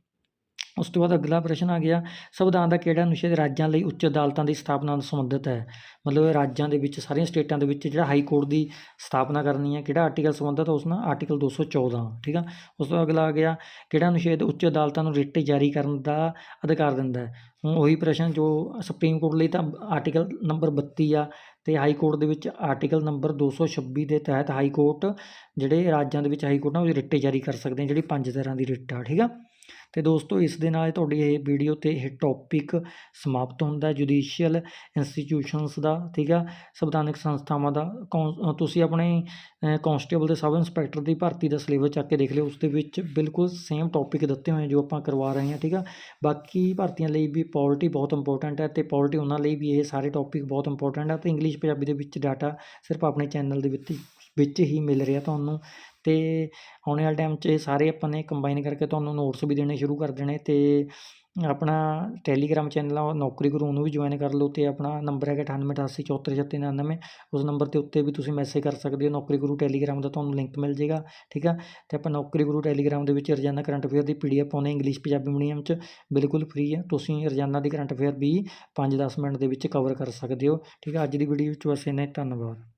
ਉਸ ਤੋਂ ਬਾਅਦ ਅਗਲਾ ਪ੍ਰਸ਼ਨ ਆ ਗਿਆ, ਸੰਵਿਧਾਨ ਦਾ ਕਿਹੜਾ ਅਨੁਛੇਦ ਰਾਜਾਂ ਲਈ ਉੱਚ ਅਦਾਲਤਾਂ ਦੀ ਸਥਾਪਨਾ ਨਾਲ ਸੰਬੰਧਿਤ ਹੈ? ਮਤਲਬ ਰਾਜਾਂ ਦੇ ਵਿੱਚ, ਸਾਰੀਆਂ ਸਟੇਟਾਂ ਦੇ ਵਿੱਚ ਜਿਹੜਾ ਹਾਈ ਕੋਰਟ ਦੀ ਸਥਾਪਨਾ ਕਰਨੀ ਹੈ, ਕਿਹੜਾ ਆਰਟੀਕਲ ਸੰਬੰਧਿਤ ਉਸ ਨਾਲ? ਆਰਟੀਕਲ 214 ਠੀਕ ਆ? ਉਸ ਤੋਂ ਅਗਲਾ ਆ ਗਿਆ, ਕਿਹੜਾ ਅਨੁਛੇਦ ਉੱਚ ਅਦਾਲਤਾਂ ਨੂੰ ਰਿਟ ਜਾਰੀ ਕਰਨ ਦਾ ਅਧਿਕਾਰ ਦਿੰਦਾ ਹੈ? ਹੁਣ ਉਹੀ ਪ੍ਰਸ਼ਨ ਜੋ ਸੁਪਰੀਮ ਕੋਰਟ ਲਈ ਤਾਂ ਆਰਟੀਕਲ ਨੰਬਰ 32 ਆ ਤੇ ਹਾਈ ਕੋਰਟ ਦੇ ਵਿੱਚ ਆਰਟੀਕਲ ਨੰਬਰ 226 ਦੇ ਤਹਿਤ ਹਾਈ ਕੋਰਟ, ਜਿਹੜੇ ਰਾਜਾਂ ਦੇ ਵਿੱਚ ਹਾਈ ਕੋਰਟ ਆ ਉਹ ਰਿਟ ਜਾਰੀ ਕਰ ਸਕਦੇ ਆ, ਜਿਹੜੀ ਪੰਜ ਤਰ੍ਹਾਂ ਦੀ ਰਿਟ ਆ, ਠੀਕ ਆ? ਤੇ ਦੋਸਤੋ, ਇਸ ਦੇ ਨਾਲ ਤੁਹਾਡੀ ਇਹ ਵੀਡੀਓ ਤੇ ਇਹ ਟੌਪਿਕ ਸਮਾਪਤ ਹੁੰਦਾ ਜੁਡੀਸ਼ੀਅਲ ਇੰਸਟੀਟਿਊਸ਼ਨਸ ਦਾ, ਠੀਕ ਆ? ਸੰਵਿਧਾਨਕ ਸੰਸਥਾਵਾਂ ਦਾ। ਕੌਂ- ਤੁਸੀਂ ਆਪਣੇ ਕਾਂਸਟੇਬਲ ਦੇ ਸਬ ਇੰਸਪੈਕਟਰ ਦੀ ਭਰਤੀ ਦਾ ਸਿਲੇਬਸ ਚੱਕ ਕੇ ਦੇਖ ਲਿਓ, ਉਸ ਦੇ ਵਿੱਚ ਬਿਲਕੁਲ ਸੇਮ ਟੌਪਿਕ ਦਿੱਤੇ ਹੋਏ ਜੋ ਆਪਾਂ ਕਰਵਾ ਰਹੇ ਹਾਂ, ਠੀਕ ਆ? ਬਾਕੀ ਭਰਤੀਆਂ ਲਈ ਵੀ ਪੋਲਿਟੀ ਬਹੁਤ ਇੰਪੋਰਟੈਂਟ ਹੈ ਤੇ ਪੋਲਿਟੀ ਉਹਨਾਂ ਲਈ ਵੀ ਇਹ ਸਾਰੇ ਟੌਪਿਕ ਬਹੁਤ ਇੰਪੋਰਟੈਂਟ ਹੈ ਤੇ ਇੰਗਲਿਸ਼ ਪੰਜਾਬੀ ਦੇ ਵਿੱਚ ਡਾਟਾ ਸਿਰਫ ਆਪਣੇ ਚੈਨਲ ਦੇ ਵਿੱਚ ਵਿੱਚ ਹੀ ਮਿਲ ਰਿਹਾ ਤੁਹਾਨੂੰ। ਤੇ ਆਉਣ ਵਾਲੇ ਟਾਈਮ 'ਚ ਇਹ ਸਾਰੇ ਆਪਾਂ ਨੇ ਕੰਬਾਈਨ ਕਰਕੇ ਤੁਹਾਨੂੰ ਨੋਟਸ ਵੀ ਦੇਣੇ ਸ਼ੁਰੂ ਕਰ ਦੇਣੇ ਤੇ ਆਪਣਾ ਟੈਲੀਗ੍ਰਾਮ ਚੈਨਲ ਆ ਨੌਕਰੀ ਗੁਰੂ ਉਹਨੂੰ ਵੀ ਜੁਆਇਨ ਕਰ ਲਓ ਤੇ ਆਪਣਾ ਨੰਬਰ ਹੈਗਾ 9888743699 ਉਸ ਨੰਬਰ ਤੇ ਉੱਤੇ ਵੀ ਤੁਸੀਂ ਮੈਸੇਜ ਕਰ ਸਕਦੇ ਹੋ, ਨੌਕਰੀ ਗੁਰੂ ਟੈਲੀਗ੍ਰਾਮ ਦਾ ਤੁਹਾਨੂੰ ਲਿੰਕ ਮਿਲ ਜੇਗਾ ਠੀਕ ਆ? ਤੇ ਆਪਾਂ ਨੌਕਰੀ ਗੁਰੂ ਟੈਲੀਗ੍ਰਾਮ ਦੇ ਵਿੱਚ ਰੋਜ਼ਾਨਾ ਕਰੰਟ ਅਫੇਅਰ ਦੀ ਪੀਡੀਐਫ ਪਾਉਂਦੇ ਇੰਗਲਿਸ਼ ਪੰਜਾਬੀ ਮੀਡੀਅਮ 'ਚ, ਬਿਲਕੁਲ ਫ੍ਰੀ ਹੈ ਤੁਸੀਂ ਰੋਜ਼ਾਨਾ ਦੀ ਕਰੰਟ ਅਫੇਅਰ ਵੀ 5-10 ਮਿੰਟ ਦੇ ਵਿੱਚ ਕਵਰ ਕਰ ਸਕਦੇ ਹੋ, ਠੀਕ ਆ? ਅੱਜ ਦੀ ਵੀਡੀਓ ਵਿੱਚ ਬਸ ਇੰਨਾ ਹੀ, ਧੰਨਵਾਦ।